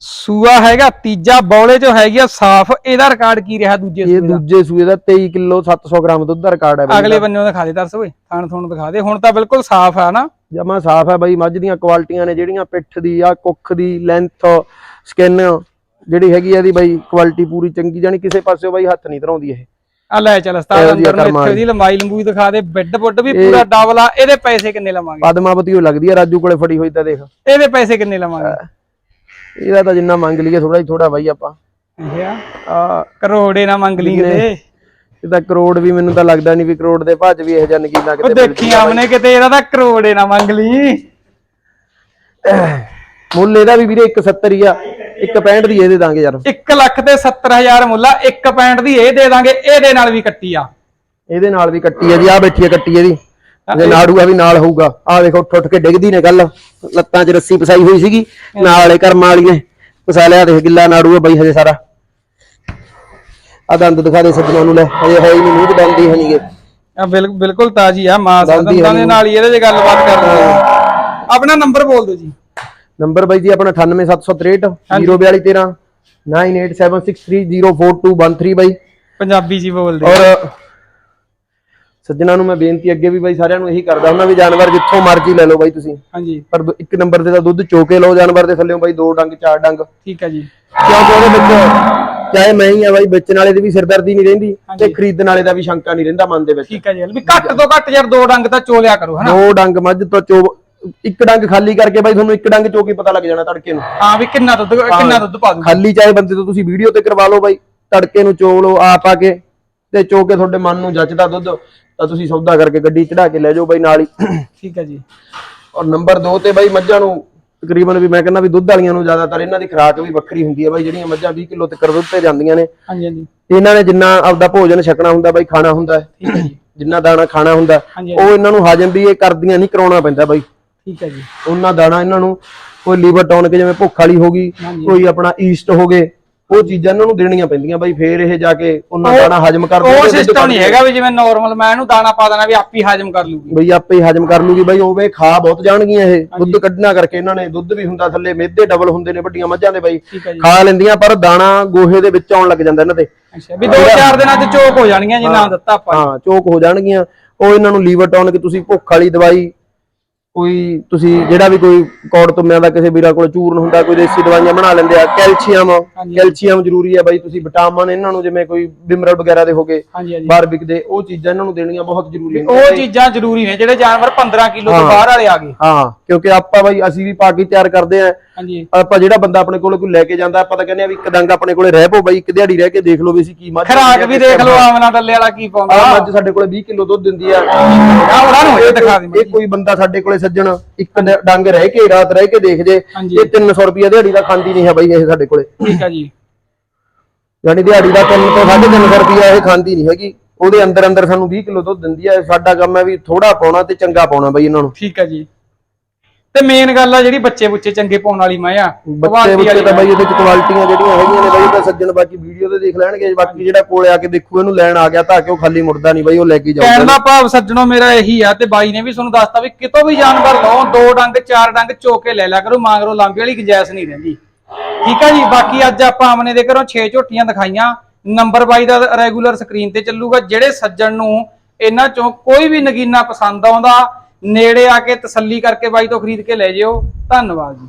Speaker 1: ਸੂਆ ਹੈਗਾ ਤੀਜਾ ਬੌਲੇ ਚੋਂ ਹੈਗੀ ਆ ਸਾਫ਼। ਇਹਦਾ ਰਿਕਾਰਡ ਕੀ ਰਿਹਾ ਦੂਜੇ
Speaker 2: ਇਹ
Speaker 1: ਸੂਏ ਦਾ?
Speaker 2: ਦੂਜੇ ਸੂਏ ਦਾ 23 ਕਿਲੋ 700 ਗ੍ਰਾਮ ਦੁੱਧ ਦਾ ਰਿਕਾਰਡ ਹੈ ਬਾਈ
Speaker 1: ਅਗਲੇ ਬੰਨੇ ਦਿਖਾ ਦੇ ਦਰਸ ਓਏ ਥਾਣ ਥੋਣ ਦਿਖਾ ਦੇ। ਹੁਣ ਤਾਂ ਬਿਲਕੁਲ ਸਾਫ਼ ਆ ਨਾ।
Speaker 2: ਜਮਾ ਸਾਫ਼ ਹੈ ਬਾਈ ਮੱਝ ਦੀਆਂ ਕੁਆਲਿਟੀਆਂ ਨੇ ਜਿਹੜੀਆਂ ਪਿੱਠ ਦੀ ਆ ਕੁੱਖ ਦੀ ਲੈਂਥ ਸਕਿਨ ਜਿਹੜੀ ਹੈਗੀ ਆ ਇਹਦੀ ਬਾਈ ਕੁਆਲਿਟੀ ਪੂਰੀ ਚੰਗੀ ਜਾਨੀ ਕਿਸੇ ਪਾਸਿਓਂ ਬਾਈ ਹੱਥ ਨਹੀਂ ਧਰਾਉਂਦੀ ਇਹ।
Speaker 1: ਆ ਲੈ ਚੱਲ ਉਸਤਾਦ
Speaker 2: ਇਹੋ
Speaker 1: ਅੰਦਰ ਨੂੰ
Speaker 2: ਕਰਮਾਂ
Speaker 1: ਇੱਥੇ ਦੀ ਲੰਬਾਈ ਲੰਬੂਈ ਦਿਖਾ ਦੇ ਬਿੱਡ ਬੁੱਡ ਵੀ ਪੂਰਾ ਡਬਲ ਆ ਇਹਦੇ ਪੈਸੇ ਕਿੰਨੇ ਲਵਾਂਗੇ?
Speaker 2: ਪਦਮਾਵਤੀ ਉਹ ਲੱਗਦੀ ਆ ਰਾਜੂ ਕੋਲੇ ਫੜੀ ਹੋਈ ਤਾਂ ਦੇਖ।
Speaker 1: ਇਹਦੇ ਪੈਸੇ ਕਿੰਨੇ ਲਵਾਂਗੇ?
Speaker 2: ਇਹਦਾ ਤਾਂ ਜਿੰਨਾ ਮੰਗ ਲਈਏ ਥੋੜਾ ਹੀ ਥੋੜਾ ਬਾਈ ਆਪਾਂ।
Speaker 1: ਇਹ ਆ
Speaker 2: ਆ
Speaker 1: ਕਰੋੜੇ ਨਾ ਮੰਗ ਲਈ ਕਿਤੇ
Speaker 2: ਇਹਦਾ ਕਰੋੜ ਵੀ ਮੈਨੂੰ ਤਾਂ ਲੱਗਦਾ ਨਹੀਂ ਵੀ ਕਰੋੜ ਦੇ ਭੱਜ ਵੀ ਇਹ ਜਿਹਾ ਨਗੀਨਾ
Speaker 1: ਉਹ
Speaker 2: ਕਿਤੇ
Speaker 1: ਦੇਖੀ ਆਮਨੇ ਕਿਤੇ ਇਹਦਾ ਤਾਂ ਕਰੋੜੇ ਨਾ ਮੰਗ ਲਈ
Speaker 2: ਮੁੱਲ ਇਹਦਾ ਵੀ ਵੀਰੇ 170 ਹੀ ਆ 165 ਦੀ ਇਹ ਦੇ ਦਾਂਗੇ ਯਾਰ।
Speaker 1: 1 ਲੱਖ ਤੇ 70000 ਮੁੱਲਾ 1.65 ਦੀ ਇਹ ਦੇ ਦਾਂਗੇ ਇਹਦੇ ਨਾਲ ਵੀ ਕੱਟੀ ਆ।
Speaker 2: ਇਹਦੇ ਨਾਲ ਵੀ ਕੱਟੀ ਆ ਜੀ ਆ ਬੈਠੀ ਆ ਕੱਟੀ ਇਹਦੀ। ਜੇ ਨਾੜੂਆ ਵੀ ਨਾਲ ਹੋਊਗਾ। ਆ ਦੇਖੋ ਉੱਠ ਉੱਠ ਕੇ ਡਿੱਗਦੀ ਨੇ ਗੱਲ। ਲੱਤਾਂ 'ਚ ਰੱਸੀ ਫਸਾਈ ਹੋਈ ਸੀਗੀ। ਨਾਲ ਵਾਲੇ ਕਰਮਾਂ ਵਾਲੀ ਨੇ ਫਸਾ ਲਿਆ ਦੇਖ ਗਿੱਲਾ ਨਾੜੂਆ ਬਾਈ ਹਜੇ ਸਾਰਾ। ਆ ਦੰਦ ਦਿਖਾ ਦੇ ਸੱਜਣਾਂ ਨੂੰ ਲੈ। ਹਜੇ ਹੈ ਹੀ ਨਹੀਂ ਮੂੰਹ 'ਚ ਦੰਦ ਹੀ
Speaker 1: ਆ ਬਿਲ- ਬਿਲਕੁਲ ਤਾਜੀ ਆ ਮਾਸ।
Speaker 2: ਦੰਦੀ
Speaker 1: ਦੇ। ਨਾਲ ਹੀ ਇਹਦੇ 'ਚ ਗੱਲਬਾਤ ਕਰਦੇ ਆ ਆਪਣਾ ਨੰਬਰ ਬੋਲ ਦਿਓ ਜੀ।
Speaker 2: ਨੰਬਰ ਬਾਈ ਜੀ ਆਪਣਾ 98763 0213 9876304213 ਬਾਈ।
Speaker 1: ਪੰਜਾਬੀ ਜੀ ਬੋਲਦੇ
Speaker 2: ਔਰ ਸੱਜਣਾਂ ਨੂੰ ਮੈਂ ਬੇਨਤੀ ਅੱਗੇ ਵੀ ਬਾਈ ਸਾਰਿਆਂ ਨੂੰ ਇਹੀ ਕਰਦਾ ਹੁੰਦਾ ਵੀ ਜਾਨਵਰ ਜਿੱਥੋਂ ਮਰਜ਼ੀ ਲੈ ਲਓ ਬਾਈ ਤੁਸੀਂ।
Speaker 1: ਹਾਂਜੀ।
Speaker 2: ਪਰ ਦੋ- ਇੱਕ ਨੰਬਰ ਤੇ ਤਾਂ ਦੁੱਧ ਚੋਕੇ ਲਓ ਜਾਨਵਰ ਦੇ ਥੱਲੇੋਂ ਬਾਈ ਦੋ ਡੰਗ ਚਾਰ ਡੰਗ।
Speaker 1: ਠੀਕ ਹੈ ਜੀ।
Speaker 2: ਕਿਉਂਕਿ ਉਹਦੇ ਵਿੱਚ ਚਾਹੇ ਮੈਂ ਹੀ ਆ ਬਾਈ ਵੇਚਣ ਵਾਲੇ ਦੀ ਵੀ ਸਿਰਦਰਦੀ ਨਹੀਂ ਰਹਿੰਦੀ ਤੇ ਖਰੀਦਣ ਵਾਲੇ ਦਾ ਵੀ ਸ਼ੰਕਾ ਨਹੀਂ ਰਹਿੰਦਾ ਮਨ ਦੇ ਵਿੱਚ।
Speaker 1: ਠੀਕ ਹੈ ਜੀ ਵੀ ਘੱਟ ਤੋਂ ਘੱਟ ਯਾਰ ਦੋ ਡੰਗ ਤਾਂ ਚੋਲਿਆ ਕਰੋ ਹਨਾ?
Speaker 2: ਦੋ ਡੰਗ ਮੱਝ ਤੋਂ ਚੋ ਇੱਕ ਡੰਗ ਖਾਲੀ ਕਰਕੇ ਬਾਈ ਤੁਹਾਨੂੰ ਇੱਕ ਡੰਗ ਚੋ ਕੇ ਪਤਾ ਲੱਗ ਜਾਣਾ ਤੜਕੇ ਨੂੰ।
Speaker 1: ਹਾਂ ਵੀ ਕਿੰਨਾ ਦੁੱਧ ਕਿੰਨਾ ਦੁੱਧ ਪਾ ਦੂ
Speaker 2: ਖਾਲੀ ਚਾਹੇ ਬੰਦੇ ਤੋਂ ਤੁਸੀਂ ਵੀਡੀਓ ਤੇ ਕਰਵਾ ਲਓ ਬਾਈ ਤੜਕੇ ਨੂੰ ਚੋ ਲਓ ਆਪ ਆ ਕੇ। ਤੇ ਚੋ ਕੇ ਤੁਹਾਡੇ ਮਨ ਨੂੰ ਜੱਚਦਾ ਦੁੱਧ ਤਾਂ ਤੁਸੀਂ ਸੌਦਾ ਕਰਕੇ ਗੱਡੀ ਚੜਾ ਕੇ ਲੈ ਜਾਓ ਬਾਈ ਨਾਲ ਹੀ।
Speaker 1: ਠੀਕ ਹੈ ਜੀ।
Speaker 2: ਔਰ ਨੰਬਰ 2 ਤੇ ਬਾਈ ਮੱਝਾਂ ਨੂੰ ਤਕਰੀਬਨ ਵੀ ਮੈਂ ਕਹਿੰਦਾ ਵੀ ਦੁੱਧ ਵਾਲੀਆਂ ਨੂੰ ਜ਼ਿਆਦਾਤਰ ਇਹਨਾਂ ਦੀ ਖੁਰਾਕ ਵੀ ਵੱਖਰੀ ਹੁੰਦੀ ਹੈ ਬਾਈ ਜਿਹੜੀਆਂ ਮੱਝਾਂ 20 ਕਿਲੋ ਤੱਕ ਦੁੱਧ ਤੇ ਜਾਂਦੀਆਂ ਨੇ।
Speaker 1: ਹਾਂਜੀ ਹਾਂਜੀ।
Speaker 2: ਇਹਨਾਂ ਨੇ ਜਿੰਨਾ ਆਪਦਾ ਭੋਜਨ ਛਕਣਾ ਹੁੰਦਾ ਬਾਈ ਖਾਣਾ ਹੁੰਦਾ।
Speaker 1: ਠੀਕ ਹੈ ਜੀ।
Speaker 2: ਜਿੰਨਾ ਦਾਣਾ ਖਾਣਾ ਹੁੰਦਾ ਉਹ ਇਹਨਾਂ ਨੂੰ ਹਜਮ ਵੀ ਇਹ ਕਰਦੀਆਂ ਨਹੀਂ ਕਰਾਉਣਾ ਪੈਂਦਾ ਬਾਈ।
Speaker 1: ਠੀਕ ਹੈ ਜੀ।
Speaker 2: ਉਹਨਾਂ ਦਾਣਾ ਇਹਨਾਂ ਨੂੰ ਕੋਈ ਲੀਵਰ ਟੌਨਿਕ ਜਿਵੇਂ ਭੁੱਖ ਵਾਲੀ ਹੋ ਗਈ। ਕੋਈ ਆਪਣਾ ਈਸਟ ਹੋ ਗਏ ਉਹ ਚੀਜ਼ਾਂ ਇਹਨਾਂ ਨੂੰ ਦੇਣੀਆਂ ਪੈਂਦੀਆਂ ਬਾਈ ਫੇਰ ਇਹ ਜਾ ਕੇ ਉਹਨਾਂ ਦਾਣਾ ਹਜਮ ਕਰ
Speaker 1: ਉਹ ਸਿਸਟਮ ਨਹੀਂ ਹੈਗਾ ਵੀ ਜਿਵੇਂ ਨਾਰਮਲ ਮੈਂ ਇਹਨੂੰ ਦਾਣਾ ਪਾ ਦੇਣਾ ਵੀ ਆਪੀ ਹਜਮ ਕਰ ਲੂਗੀ।
Speaker 2: ਬਈ ਆਪੇ ਹੀ ਹਜਮ ਕਰ ਲੂਗੀ ਬਈ ਉਹ ਖਾ ਬਹੁਤ ਜਾਣਗੀਆਂ ਇਹ। ਦੁੱਧ ਕੱਢਣਾ ਕਰਕੇ ਇਹਨਾਂ ਨੇ ਦੁੱਧ ਵੀ ਹੁੰਦਾ ਥੱਲੇ ਮਿਹਦੇ ਡਬਲ ਹੁੰਦੇ ਨੇ ਵੱਡੀਆਂ ਮੱਝਾਂ ਦੇ ਬਈ।
Speaker 1: ਹੈ
Speaker 2: ਖਾ ਲੈਂਦੀਆਂ ਪਰ ਦਾਣਾ ਗੋਹੇ ਦੇ ਵਿੱਚ ਆਉਣ ਲੱਗ ਜਾਂਦਾ ਇਹਨਾਂ ਤੇ
Speaker 1: ਅੱਛਾ ਵੀ ਦੋ ਚਾਰ ਦਿਨਾਂ ਚ ਚੋਕ ਹੋ ਜਾਣਗੀਆਂ ਜੇ ਨਾ ਦਿੱਤਾ ਆਪਾਂ।
Speaker 2: ਹਾਂ ਚੋਕ ਹੋ ਜਾਣਗੀਆਂ। ਉਹ ਇਹਨਾਂ ਨੂੰ ਲੀਵਰ ਟੌਨਿਕ ਤੁਸੀਂ ਭੁੱਖ ਵਾਲੀ ਦਵਾਈ ਕੋਈ ਤੁਸੀਂ ਜਿਹੜਾ ਵੀ ਕੋਈ ਕੌੜ ਤੁਮਿਆਂ ਦਾ ਕਿਸੇ ਵੀਰਾਂ ਕੋਲ ਚੂਰਨ ਹੁੰਦਾ ਕੋਈ ਦੇਸੀ ਦਵਾਈਆਂ ਬਣਾ ਲੈਂਦੇ ਆ ਕੈਲਸ਼ੀਅਮ। ਕੈਲਸ਼ੀਅਮ ਜ਼ਰੂਰੀ ਹੈ ਬਾਈ ਤੁਸੀਂ ਵਿਟਾਮਿਨ ਇਹਨਾਂ ਨੂੰ ਜਿਵੇਂ ਕੋਈ ਬਿਮਰਲ ਵਗੈਰਾ ਦੇ ਹੋਗੇ ਬਾਰਬਿਕ ਦੇ ਉਹ ਚੀਜ਼ਾਂ ਇਹਨਾਂ ਨੂੰ ਦੇਣੀਆਂ ਬਹੁਤ ਜ਼ਰੂਰੀ ਨੇ।
Speaker 1: ਉਹ ਚੀਜ਼ਾਂ ਜ਼ਰੂਰੀ ਨੇ ਜਿਹੜੇ ਜਾਨਵਰ 15 ਕਿਲੋ ਤੋਂ ਬਾਹਰ ਵਾਲੇ ਆ ਗਏ।
Speaker 2: ਹਾਂ ਕਿਉਂਕਿ ਆਪਾਂ ਬਾਈ ਅਸੀਂ ਵੀ ਪਾ ਕੇ ਤਿਆਰ ਕਰਦੇ ਆ
Speaker 1: ਹਾਂਜੀ।
Speaker 2: ਆਪਾਂ ਜਿਹੜਾ ਬੰਦਾ ਆਪਣੇ ਕੋਲ ਕੋਈ ਲੈ ਕੇ ਜਾਂਦਾ ਆਪਾਂ ਤਾਂ ਕਹਿੰਦੇ ਆ ਵੀ ਇੱਕ ਡੰਗ ਆਪਣੇ ਕੋਲੇ ਰਹਿ ਪੋ ਬਾਈ ਇੱਕ ਦਿਹਾੜੀ ਰਹਿ ਕੇ ਦੇਖ ਲਓ ਵੀ ਅਸੀਂ ਕੀ ਮੱਝ
Speaker 1: ਖਰਾਕ ਵੀ ਦੇਖ ਲਓ ਆਮਨਾ ਡੱਲੇ ਵਾਲਾ ਕੀ ਪਾਉਂਦਾ।
Speaker 2: ਆ ਮੱਝ ਸਾਡੇ ਕੋਲੇ 20 ਕਿਲੋ ਦੁੱਧ ਦਿੰਦੀ ਆ।
Speaker 1: ਆ ਉਹਨਾਂ ਨੂੰ ਇਹ ਦਿਖਾ ਦੇ
Speaker 2: ਇਹ ਕੋਈ ਬੰਦਾ ਸਾਡੇ ਕੋਲੇ ਸੱਜਣ ਇੱਕ ਡੰਗ ਰਹਿ ਕੇ ਰਾਤ ਰਹਿ ਕੇ ਦੇਖ ਜੇ। ਇਹ 300 ਰੁਪਏ ਦਿਹਾੜੀ ਦਾ ਖਾਂਦੀ ਨਹੀਂ ਹੈ ਬਾਈ ਇਹ ਸਾਡੇ ਕੋਲੇ।
Speaker 1: ਠੀਕ ਹੈ ਜੀ।
Speaker 2: ਯਾਨੀ ਦਿਹਾੜੀ ਦਾ 3 ਤੋਂ 350 ਰੁਪਏ ਇਹ ਖਾਂਦੀ ਨਹੀਂ ਹੈਗੀ। ਉਹਦੇ ਅੰਦਰ ਅੰਦਰ ਸਾਨੂੰ 20 ਕਿਲੋ ਦੁੱਧ ਦਿੰਦੀ ਆ। ਸਾਡਾ ਕੰਮ ਹੈ ਵੀ ਥੋੜਾ ਪਾਉਣਾ ਤੇ ਚੰਗਾ ਪਾਉਣਾ ਬਾਈ ਇਹਨਾਂ ਨੂੰ।
Speaker 1: ਠੀਕ ਹੈ ਜੀ। ਤੇ ਮੇਨ ਗੱਲ ਆ ਜਿਹੜੀ ਬੱਚੇ ਬੁੱਚੇ ਚੰਗੇ ਪਾਉਣ ਵਾਲੀ ਮੈਂ ਆ
Speaker 2: ਬੱਚੇ ਬੱਚੇ ਤਾਂ ਬਾਈ ਇਹਦੇ ਚ ਕੁਆਲਿਟੀਆਂ ਜਿਹੜੀਆਂ ਹੈਗੀਆਂ ਨੇ ਬਾਈ ਤਾਂ ਸੱਜਣ ਬਾਕੀ ਵੀਡੀਓ ਤੇ ਦੇਖ ਲੈਣਗੇ ਬਾਕੀ ਜਿਹੜਾ ਕੋਲੇ ਆ ਕੇ ਦੇਖੂ ਇਹਨੂੰ ਲੈਣ ਆ ਗਿਆ ਤਾਂ ਕਿ ਉਹ ਖਾਲੀ ਮੁੜਦਾ ਨਹੀਂ ਬਾਈ ਉਹ ਲੈ ਕੇ ਜਾਊਗਾ।
Speaker 1: ਕਹਿਣ ਦਾ ਭਾਵ ਸੱਜਣੋ ਮੇਰਾ ਇਹੀ ਆ ਤੇ ਬਾਈ ਨੇ ਵੀ ਤੁਹਾਨੂੰ ਦੱਸਤਾ ਵੀ ਕਿਤੋਂ ਵੀ ਜਾਨਵਰ ਲਓ ਦੋ ਡੰਗ ਚਾਰ ਡੰਗ ਚੋਕ ਕੇ ਲੈ ਲਿਆ ਕਰੋ ਮਾਂਗਰੋ ਲਾਂਬੇ ਵਾਲੀ ਗੁੰਜਾਇਸ਼ ਨਹੀਂ ਰਹਿੰਦੀ। ਠੀਕ ਹੈ ਜੀ? ਬਾਕੀ ਅੱਜ ਆਪਾਂ ਆਮਨੇ ਦੇ ਘਰੋਂ 6 ਝੋਟੀਆਂ ਦਿਖਾਈਆਂ। ਨੰਬਰ ਬਾਈ ਦਾ ਰੈਗੂਲਰ ਸਕਰੀਨ ਤੇ ਚੱਲੂਗਾ ਜਿਹੜੇ ਸੱਜਣ ਨੂੰ ਇਹਨਾਂ ਚੋਂ ਕੋਈ ਵੀ ਨਗੀਨਾ ਪਸੰਦ ਆਉਂਦਾ ਨੇੜੇ ਆ ਕੇ ਤਸੱਲੀ ਕਰਕੇ ਬਾਈ ਤੋਂ ਖਰੀਦ ਕੇ ਲੈ ਜਿਓ। ਧੰਨਵਾਦ ਜੀ।